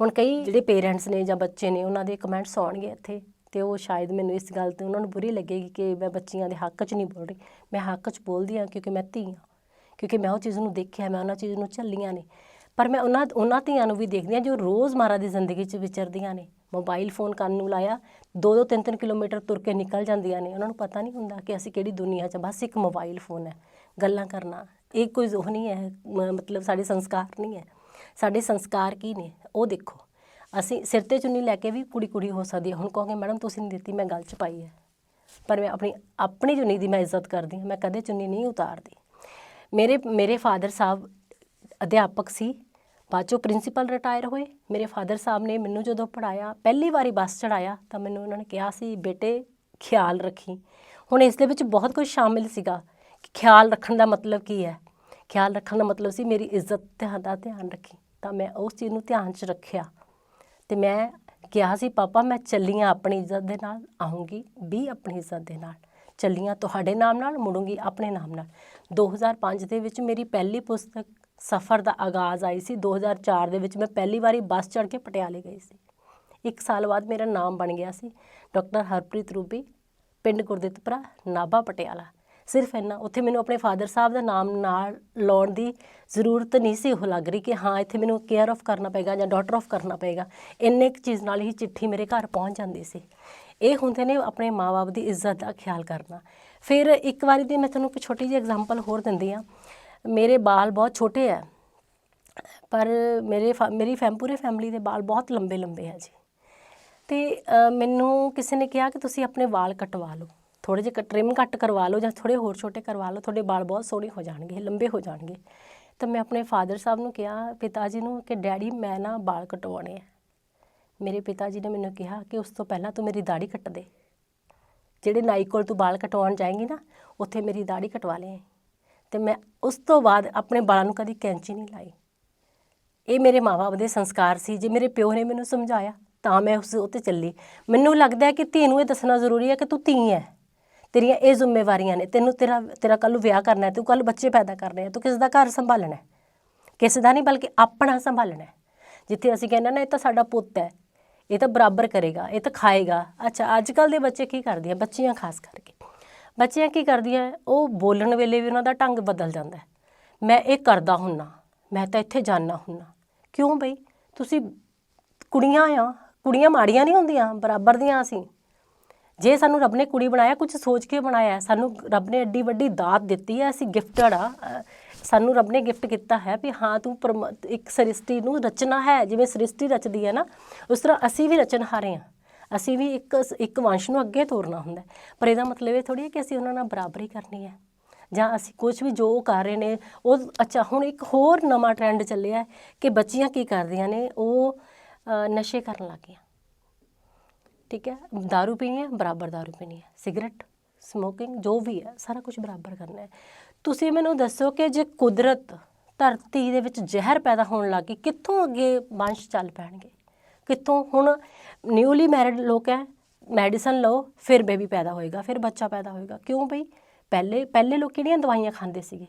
ਹੁਣ ਕਈ ਜਿਹੜੇ ਪੇਰੈਂਟਸ ਨੇ ਜਾਂ ਬੱਚੇ ਨੇ, ਉਹਨਾਂ ਦੇ ਕਮੈਂਟਸ ਆਉਣਗੇ ਇੱਥੇ, ਤੇ ਉਹ ਸ਼ਾਇਦ ਮੈਨੂੰ ਇਸ ਗੱਲ ਤੇ ਉਹਨਾਂ ਨੂੰ ਬੁਰੀ ਲੱਗੇਗੀ ਕਿ ਮੈਂ ਬੱਚੀਆਂ ਦੇ ਹੱਕ 'ਚ ਨਹੀਂ ਬੋਲ ਰਹੀ। ਮੈਂ ਹੱਕ 'ਚ ਬੋਲਦੀ ਹਾਂ ਕਿਉਂਕਿ ਮੈਂ ਧੀ ਹਾਂ, ਕਿਉਂਕਿ ਮੈਂ ਉਹ ਚੀਜ਼ ਨੂੰ ਦੇਖਿਆ, ਮੈਂ ਉਹਨਾਂ ਚੀਜ਼ ਨੂੰ ਝੱਲੀਆਂ ਨੇ। ਪਰ ਮੈਂ ਉਹਨਾਂ ਉਹਨਾਂ ਧੀਆਂ ਨੂੰ ਵੀ ਦੇਖਦੀ ਹਾਂ ਜੋ ਰੋਜ਼ਮਾਰਾ ਦੀ ਜ਼ਿੰਦਗੀ 'ਚ ਵਿਚਰਦੀਆਂ ਨੇ। ਮੋਬਾਈਲ ਫੋਨ ਕੰਨ ਨੂੰ ਲਾਇਆ 2-2 3-3 ਕਿਲੋਮੀਟਰ ਤੁਰ ਕੇ ਨਿਕਲ ਜਾਂਦੀਆਂ ਨੇ। ਉਹਨਾਂ ਨੂੰ ਪਤਾ ਨਹੀਂ ਹੁੰਦਾ ਕਿ ਅਸੀਂ ਕਿਹੜੀ ਦੁਨੀਆ 'ਚ ਬਸ ਇੱਕ ਮੋਬਾਈਲ ਫੋਨ ਹੈ, ਗੱਲਾਂ ਕਰਨਾ। ਇਹ ਕੋਈ ਉਹ ਨਹੀਂ ਹੈ ਮਤਲਬ ਸਾਡੇ ਸੰਸਕਾਰ ਨਹੀਂ ਹੈ। ਸਾਡੇ ਸੰਸਕਾਰ ਕੀ ਨੇ? ਉਹ ਦੇਖੋ। ਅਸੀਂ ਸਿਰ ਤੇ ਚੁੰਨੀ ਲੈ ਕੇ ਵੀ ਕੁੜੀ ਕੁੜੀ ਹੋ ਸਕਦੀ ਹੈ। ਹੁਣ ਕਹੋਗੇ, ਮੈਡਮ, ਤੁਸੀਂ ਨਹੀਂ ਦਿੱਤੀ, ਮੈਂ ਗੱਲ 'ਚ ਪਾਈ ਹੈ। ਪਰ ਮੈਂ ਆਪਣੀ ਆਪਣੀ ਚੁੰਨੀ ਦੀ ਮੈਂ ਇੱਜ਼ਤ ਕਰਦੀ ਹਾਂ। ਮੈਂ ਕਦੇ ਚੁੰਨੀ ਨਹੀਂ ਉਤਾਰਦੀ। ਮੇਰੇ ਮੇਰੇ ਫਾਦਰ ਸਾਹਿਬ ਅਧਿਆਪਕ ਸੀ। ਬਾਅਦ ਚੋਂ ਪ੍ਰਿੰਸੀਪਲ ਰਿਟਾਇਰ ਹੋਏ। ਮੇਰੇ ਫਾਦਰ ਸਾਹਿਬ ਨੇ ਮੈਨੂੰ ਜਦੋਂ ਪੜਾਇਆ ਪਹਿਲੀ ਵਾਰੀ ਬੱਸ ਚੜਾਇਆ ਤਾਂ ਮੈਨੂੰ ਉਹਨਾਂ ਨੇ ਕਿਹਾ ਸੀ, ਬੇਟੇ, ਖਿਆਲ ਰੱਖੀ। ਹੁਣ ਇਸ ਦੇ ਵਿੱਚ ਬਹੁਤ ਕੁਝ ਸ਼ਾਮਿਲ ਸੀਗਾ ਕਿ ਖਿਆਲ ਰੱਖਣ ਦਾ ਮਤਲਬ ਕੀ ਹੈ। ਖਿਆਲ ਰੱਖਣ ਦਾ ਮਤਲਬ ਸੀ, ਮੇਰੀ ਇੱਜ਼ਤ ਧਿਆਨ ਦਾ ਧਿਆਨ ਰੱਖੀ। ਤਾਂ ਮੈਂ ਉਸ ਚੀਜ਼ ਨੂੰ ਧਿਆਨ 'ਚ ਰੱਖਿਆ। ਤੇ ਮੈਂ ਕਿਹਾ ਸੀ, ਪਾਪਾ, ਮੈਂ ਚੱਲੀਆਂ ਆਪਣੀ ਇੱਜ਼ਤ ਦੇ ਨਾਲ ਆਉਂਗੀ ਵੀ ਆਪਣੀ ਇੱਜ਼ਤ ਦੇ ਨਾਲ। ਚੱਲੀਆਂ ਤੁਹਾਡੇ ਨਾਮ ਨਾਲ, ਮੁੜੂੰਗੀ ਆਪਣੇ ਨਾਮ ਨਾਲ। 2005 ਦੇ ਵਿੱਚ ਮੇਰੀ ਪਹਿਲੀ ਪੁਸਤਕ ਸਫ਼ਰ ਦਾ ਆਗਾਜ਼ ਆਈ ਸੀ। 2004 ਦੇ ਵਿੱਚ ਮੈਂ ਪਹਿਲੀ ਵਾਰੀ ਬੱਸ ਚੜ੍ਹ ਕੇ ਪਟਿਆਲੇ ਗਈ ਸੀ। ਇੱਕ ਸਾਲ ਬਾਅਦ ਮੇਰਾ ਨਾਮ ਬਣ ਗਿਆ ਸੀ। ਡਾਕਟਰ ਹਰਪ੍ਰੀਤ ਰੂਬੀ, ਪਿੰਡ ਗੁਰਦਿੱਤਪੁਰਾ, ਨਾਭਾ ਪਟਿਆਲਾ। ਸਿਰਫ ਇੰਨਾ, ਉੱਥੇ ਮੈਨੂੰ ਆਪਣੇ ਫਾਦਰ ਸਾਹਿਬ ਦਾ ਨਾਮ ਨਾਲ ਲਾਉਣ ਦੀ ਜ਼ਰੂਰਤ ਨਹੀਂ ਸੀ। ਉਹ ਲੱਗ ਰਹੀ ਕਿ ਹਾਂ, ਇੱਥੇ ਮੈਨੂੰ ਕੇਅਰ ਆਫ ਕਰਨਾ ਪਏਗਾ ਜਾਂ ਡਾਟਰ ਆਫ ਕਰਨਾ ਪਏਗਾ। ਇੰਨੇ ਕੁ ਚੀਜ਼ ਨਾਲ ਹੀ ਚਿੱਠੀ ਮੇਰੇ ਘਰ ਪਹੁੰਚ ਜਾਂਦੀ ਸੀ। ਇਹ ਹੁੰਦੇ ਨੇ ਆਪਣੇ ਮਾਪੇ ਦੀ ਇੱਜ਼ਤ ਦਾ ਖਿਆਲ ਕਰਨਾ। ਫਿਰ ਇੱਕ ਵਾਰੀ ਦੀ ਮੈਂ ਤੁਹਾਨੂੰ ਇੱਕ ਛੋਟੀ ਜਿਹੀ ਐਗਜ਼ਾਮਪਲ ਹੋਰ ਦਿੰਦੀ ਆ ਮੇਰੇ ਬਾਲ ਬਹੁਤ ਛੋਟੇ ਆ, ਪਰ ਮੇਰੇ ਫਾ- ਮੇਰੀ ਫੈਮ, ਪੂਰੇ ਫੈਮਿਲੀ ਦੇ ਬਾਲ ਬਹੁਤ ਲੰਬੇ ਲੰਬੇ ਆ ਜੀ। ਤੇ ਮੈਨੂੰ ਕਿਸੇ ਨੇ ਕਿਹਾ ਕਿ ਤੁਸੀਂ ਆਪਣੇ ਵਾਲ ਕਟਵਾ ਲਓ ਥੋੜੇ ਜਿਹੇ ਟ੍ਰਿਮ ਕੱਟ ਕਰਵਾ ਲਓ ਜਾਂ ਥੋੜੇ ਹੋਰ ਛੋਟੇ ਕਰਵਾ ਲਓ, ਤੁਹਾਡੇ ਵਾਲ ਬਹੁਤ ਸੋਹਣੇ ਹੋ ਜਾਣਗੇ, ਲੰਬੇ ਹੋ ਜਾਣਗੇ। ਤਾਂ ਮੈਂ ਆਪਣੇ ਫਾਦਰ ਸਾਹਿਬ ਨੂੰ ਕਿਹਾ ਪਿਤਾ ਜੀ ਨੂੰ ਕਿ ਡੈਡੀ ਮੈਂ ਨਾ ਵਾਲ ਕਟਵਾਉਣੇ ਆ। ਮੇਰੇ ਪਿਤਾ ਜੀ ਨੇ ਮੈਨੂੰ ਕਿਹਾ ਕਿ ਉਸ ਤੋਂ ਪਹਿਲਾਂ ਤੂੰ ਮੇਰੀ ਦਾੜੀ ਕੱਟ ਦੇ। ਜਿਹੜੇ ਨਾਈ ਕੋਲ ਤੂੰ ਵਾਲ ਕਟਵਾਉਣ ਜਾਏਂਗੀ ਨਾ, ਉੱਥੇ ਮੇਰੀ ਦਾੜੀ ਕਟਵਾ ਲਈ ਤੇ ਮੈਂ ਉਸ ਤੋਂ ਬਾਅਦ ਆਪਣੇ ਬਾਲਾਂ ਨੂੰ ਕਦੀ ਕੈਂਚੀ ਨਹੀਂ ਲਾਈ। ਇਹ ਮੇਰੇ ਮਾਪੇ ਦੇ ਸੰਸਕਾਰ ਸੀ। ਜੇ ਮੇਰੇ ਪਿਓ ਨੇ ਮੈਨੂੰ ਸਮਝਾਇਆ, ਤਾਂ ਮੈਂ ਉਸ ਉੱਤੇ ਚੱਲੀ। ਮੈਨੂੰ ਲੱਗਦਾ ਹੈ ਕਿ ਧੀ ਨੂੰ ਇਹ ਦੱਸਣਾ ਜ਼ਰੂਰੀ ਹੈ ਕਿ ਤੂੰ ਧੀ ਹੈ। ਤੇਰੀਆਂ ਇਹ ਜ਼ਿੰਮੇਵਾਰੀਆਂ ਨੇ। ਤੈਨੂੰ ਤੇਰਾ ਤੇਰਾ ਕੱਲ ਨੂੰ ਵਿਆਹ ਕਰਨਾ ਹੈ, ਤੂੰ ਕੱਲ ਬੱਚੇ ਪੈਦਾ ਕਰਨੇ ਆ ਤੂੰ ਕਿਸ ਦਾ ਘਰ ਸੰਭਾਲਣਾ ਹੈ। ਕਿਸੇ ਦਾ ਨਹੀਂ, ਬਲਕਿ ਆਪਣਾ ਸੰਭਾਲਣਾ ਹੈ। ਜਿੱਥੇ ਅਸੀਂ ਕਹਿੰਦੇ ਨਾ, ਇਹ ਤਾਂ ਸਾਡਾ ਪੁੱਤ ਹੈ। ਇਹ ਤਾਂ ਬਰਾਬਰ ਕਰੇਗਾ, ਇਹ ਤਾਂ ਖਾਏਗਾ। ਅੱਛਾ ਅੱਜ ਕੱਲ ਦੇ ਬੱਚੇ ਕੀ ਕਰਦੇ ਆ? ਬੱਚੀਆਂ ਖਾਸ ਕਰਕੇ। ਬੱਚੀਆਂ ਕੀ ਕਰਦੀਆਂ, ਉਹ ਬੋਲਣ ਵੇਲੇ ਵੀ ਉਹਨਾਂ ਦਾ ਢੰਗ ਬਦਲ ਜਾਂਦਾ ਮੈਂ ਇਹ ਕਰਦਾ ਹੁੰਨਾ, ਮੈਂ ਤਾਂ ਇੱਥੇ ਜਾਣਾ ਹੁੰਨਾ। ਕਿਉਂ ਬਈ? ਤੁਸੀਂ ਕੁੜੀਆਂ ਆ, ਕੁੜੀਆਂ ਮਾੜੀਆਂ ਨਹੀਂ ਹੁੰਦੀਆਂ, ਬਰਾਬਰ ਦੀਆਂ ਅਸੀਂ। ਜੇ ਸਾਨੂੰ ਰੱਬ ਨੇ ਕੁੜੀ ਬਣਾਇਆ ਕੁਝ ਸੋਚ ਕੇ ਬਣਾਇਆ ਸਾਨੂੰ ਰੱਬ ਨੇ ਐਡੀ ਵੱਡੀ ਦਾਤ ਦਿੱਤੀ ਹੈ, ਅਸੀਂ ਗਿਫਟਡ ਆ ਸਾਨੂੰ ਰੱਬ ਨੇ ਗਿਫਟ ਕੀਤਾ ਹੈ ਵੀ ਹਾਂ, ਤੂੰ ਪਰਮ- ਇੱਕ ਸ੍ਰਿਸ਼ਟੀ ਨੂੰ ਰਚਨਾ ਹੈ, ਜਿਵੇਂ ਸ੍ਰਿਸ਼ਟੀ ਰਚਦੀ ਹੈ ਨਾ, ਉਸ ਤਰ੍ਹਾਂ ਅਸੀਂ ਵੀ ਰਚਨਹਾਰੇ ਹਾਂ। ਅਸੀਂ ਵੀ ਇੱਕ ਇੱਕ ਵੰਸ਼ ਨੂੰ ਅੱਗੇ ਤੋਰਨਾ ਹੁੰਦਾ ਹੈ। ਪਰ ਇਹਦਾ ਮਤਲਬ ਇਹ ਥੋੜੀ ਹੈ ਕਿ ਅਸੀਂ ਉਹਨਾਂ ਨਾਲ ਬਰਾਬਰੀ ਕਰਨੀ ਹੈ ਜਾਂ ਅਸੀਂ ਕੁਝ ਵੀ ਜੋ ਕਰ ਰਹੇ ਨੇ ਉਹ ਅੱਛਾ ਹੁਣ ਇੱਕ ਹੋਰ ਨਵਾਂ ਟ੍ਰੈਂਡ ਚੱਲਿਆ ਹੈ ਕਿ ਬੱਚੀਆਂ ਕੀ ਕਰਦੀਆਂ ਨੇ ਉਹ ਅ, ਨਸ਼ੇ ਕਰਨ ਲੱਗ ਗਈਆਂ ਠੀਕ ਹੈ दारू ਪੀਣੀ ਹੈ ਬਰਾਬਰ दारू ਪੀਣੀ ਹੈ ਸਿਗਰਟ ਸਮੋਕਿੰਗ ਜੋ ਵੀ ਹੈ ਸਾਰਾ ਕੁਝ ਬਰਾਬਰ ਕਰਨਾ ਹੈ ਤੁਸੀਂ ਮੈਨੂੰ ਦੱਸੋ ਕਿ ਜੇ ਕੁਦਰਤ ਧਰਤੀ ਦੇ ਵਿੱਚ ਜ਼ਹਿਰ ਪੈਦਾ ਹੋਣ ਲੱਗ ਗਈ ਕਿੱਥੋਂ ਅੱਗੇ ਵੰਸ਼ ਚੱਲ ਪੈਣਗੇ ਕਿੱਥੋਂ? ਹੁਣ ਨਿਊਲੀ ਮੈਰਿਡ ਲੋਕ ਹੈ ਮੈਡੀਸਨ ਲਓ, ਫਿਰ ਬੇਬੀ ਪੈਦਾ ਹੋਏਗਾ, ਫਿਰ ਬੱਚਾ ਪੈਦਾ ਹੋਏਗਾ। ਕਿਉਂ ਬਈ? ਪਹਿਲੇ ਪਹਿਲੇ ਲੋਕ ਕਿਹੜੀਆਂ ਦਵਾਈਆਂ ਖਾਂਦੇ ਸੀਗੇ?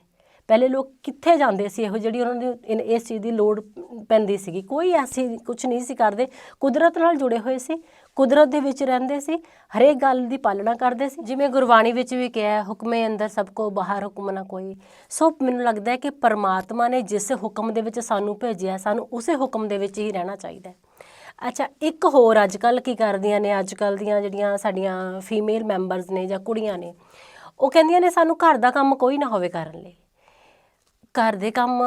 ਪਹਿਲੇ ਲੋਕ ਕਿੱਥੇ ਜਾਂਦੇ ਸੀ? ਇਹੋ ਜਿਹੜੀ ਉਹਨਾਂ ਦੀ, ਇਨ- ਇਸ ਚੀਜ਼ ਦੀ ਲੋੜ ਪੈਂਦੀ ਸੀਗੀ। ਕੋਈ ਐਸੀ ਕੁਝ ਨਹੀਂ ਸੀ ਕਰਦੇ। ਕੁਦਰਤ ਨਾਲ ਜੁੜੇ ਹੋਏ ਸੀ। ਕੁਦਰਤ ਦੇ ਵਿੱਚ ਰਹਿੰਦੇ ਸੀ। ਹਰੇਕ ਗੱਲ ਦੀ ਪਾਲਣਾ ਕਰਦੇ ਸੀ। ਜਿਵੇਂ ਗੁਰਬਾਣੀ ਵਿੱਚ ਵੀ ਕਿਹਾ ਹੁਕਮੇ ਅੰਦਰ ਸਭ ਕੋ ਬਾਹਰ ਹੁਕਮ ਨਾ ਕੋਈ। ਸੋ ਮੈਨੂੰ ਲੱਗਦਾ ਹੈ ਕਿ ਪਰਮਾਤਮਾ ਨੇ ਜਿਸ ਹੁਕਮ ਦੇ ਵਿੱਚ ਸਾਨੂੰ ਭੇਜਿਆ ਸਾਨੂੰ ਉਸੇ ਹੁਕਮ ਦੇ ਵਿੱਚ ਹੀ ਰਹਿਣਾ ਚਾਹੀਦਾ ਹੈ। ਅੱਛਾ, ਇੱਕ ਹੋਰ ਅੱਜ ਕੱਲ ਕੀ ਕਰਦੀਆਂ ਨੇ? ਅੱਜ ਕੱਲ ਦੀਆਂ ਜਿਹੜੀਆਂ ਸਾਡੀਆਂ ਫੀਮੇਲ ਮੈਂਬਰਸ ਨੇ ਜਾਂ ਕੁੜੀਆਂ ਨੇ, ਉਹ ਕਹਿੰਦੀਆਂ ਨੇ ਸਾਨੂੰ ਘਰ ਦਾ ਕੰਮ ਕੋਈ ਨਾ ਹੋਵੇ ਕਰਨ ਲਈ। ਘਰ ਦੇ ਕੰਮ,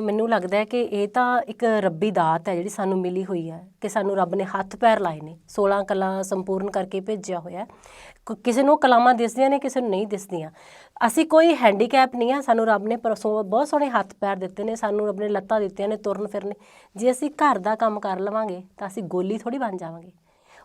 ਮੈਨੂੰ ਲੱਗਦਾ ਹੈ ਕਿ ਇਹ ਤਾਂ ਇੱਕ ਰੱਬੀ ਦਾਤ ਹੈ ਜਿਹੜੀ ਸਾਨੂੰ ਮਿਲੀ ਹੋਈ ਹੈ ਕਿ ਸਾਨੂੰ ਰੱਬ ਨੇ ਹੱਥ ਪੈਰ ਲਾਏ ਨੇ 16 ਕਲਾ ਸੰਪੂਰਨ ਕਰਕੇ ਭੇਜਿਆ ਹੋਇਆ ਕ- ਕਿਸੇ ਨੂੰ ਕਲਾਮਾਂ ਦਿਸਦੀਆਂ ਨੇ, ਕਿਸੇ ਨੂੰ ਨਹੀਂ ਦਿਸਦੀਆਂ। ਅਸੀਂ ਕੋਈ ਹੈਂਡੀਕੈਪ ਨਹੀਂ ਆ ਸਾਨੂੰ ਰੱਬ ਨੇ ਪਰਸੋਂ ਬਹੁਤ ਸੋਹਣੇ ਹੱਥ ਪੈਰ ਦਿੱਤੇ ਨੇ, ਸਾਨੂੰ ਰੱਬ ਨੇ ਲੱਤਾਂ ਦਿੱਤੀਆਂ ਨੇ, ਤੁਰਨ ਫਿਰਨ ਜੇ ਅਸੀਂ ਘਰ ਦਾ ਕੰਮ ਕਰ ਲਵਾਂਗੇ, ਤਾਂ ਅਸੀਂ ਗੋਲੀ ਥੋੜੀ ਬਣ ਜਾਵਾਂਗੇ।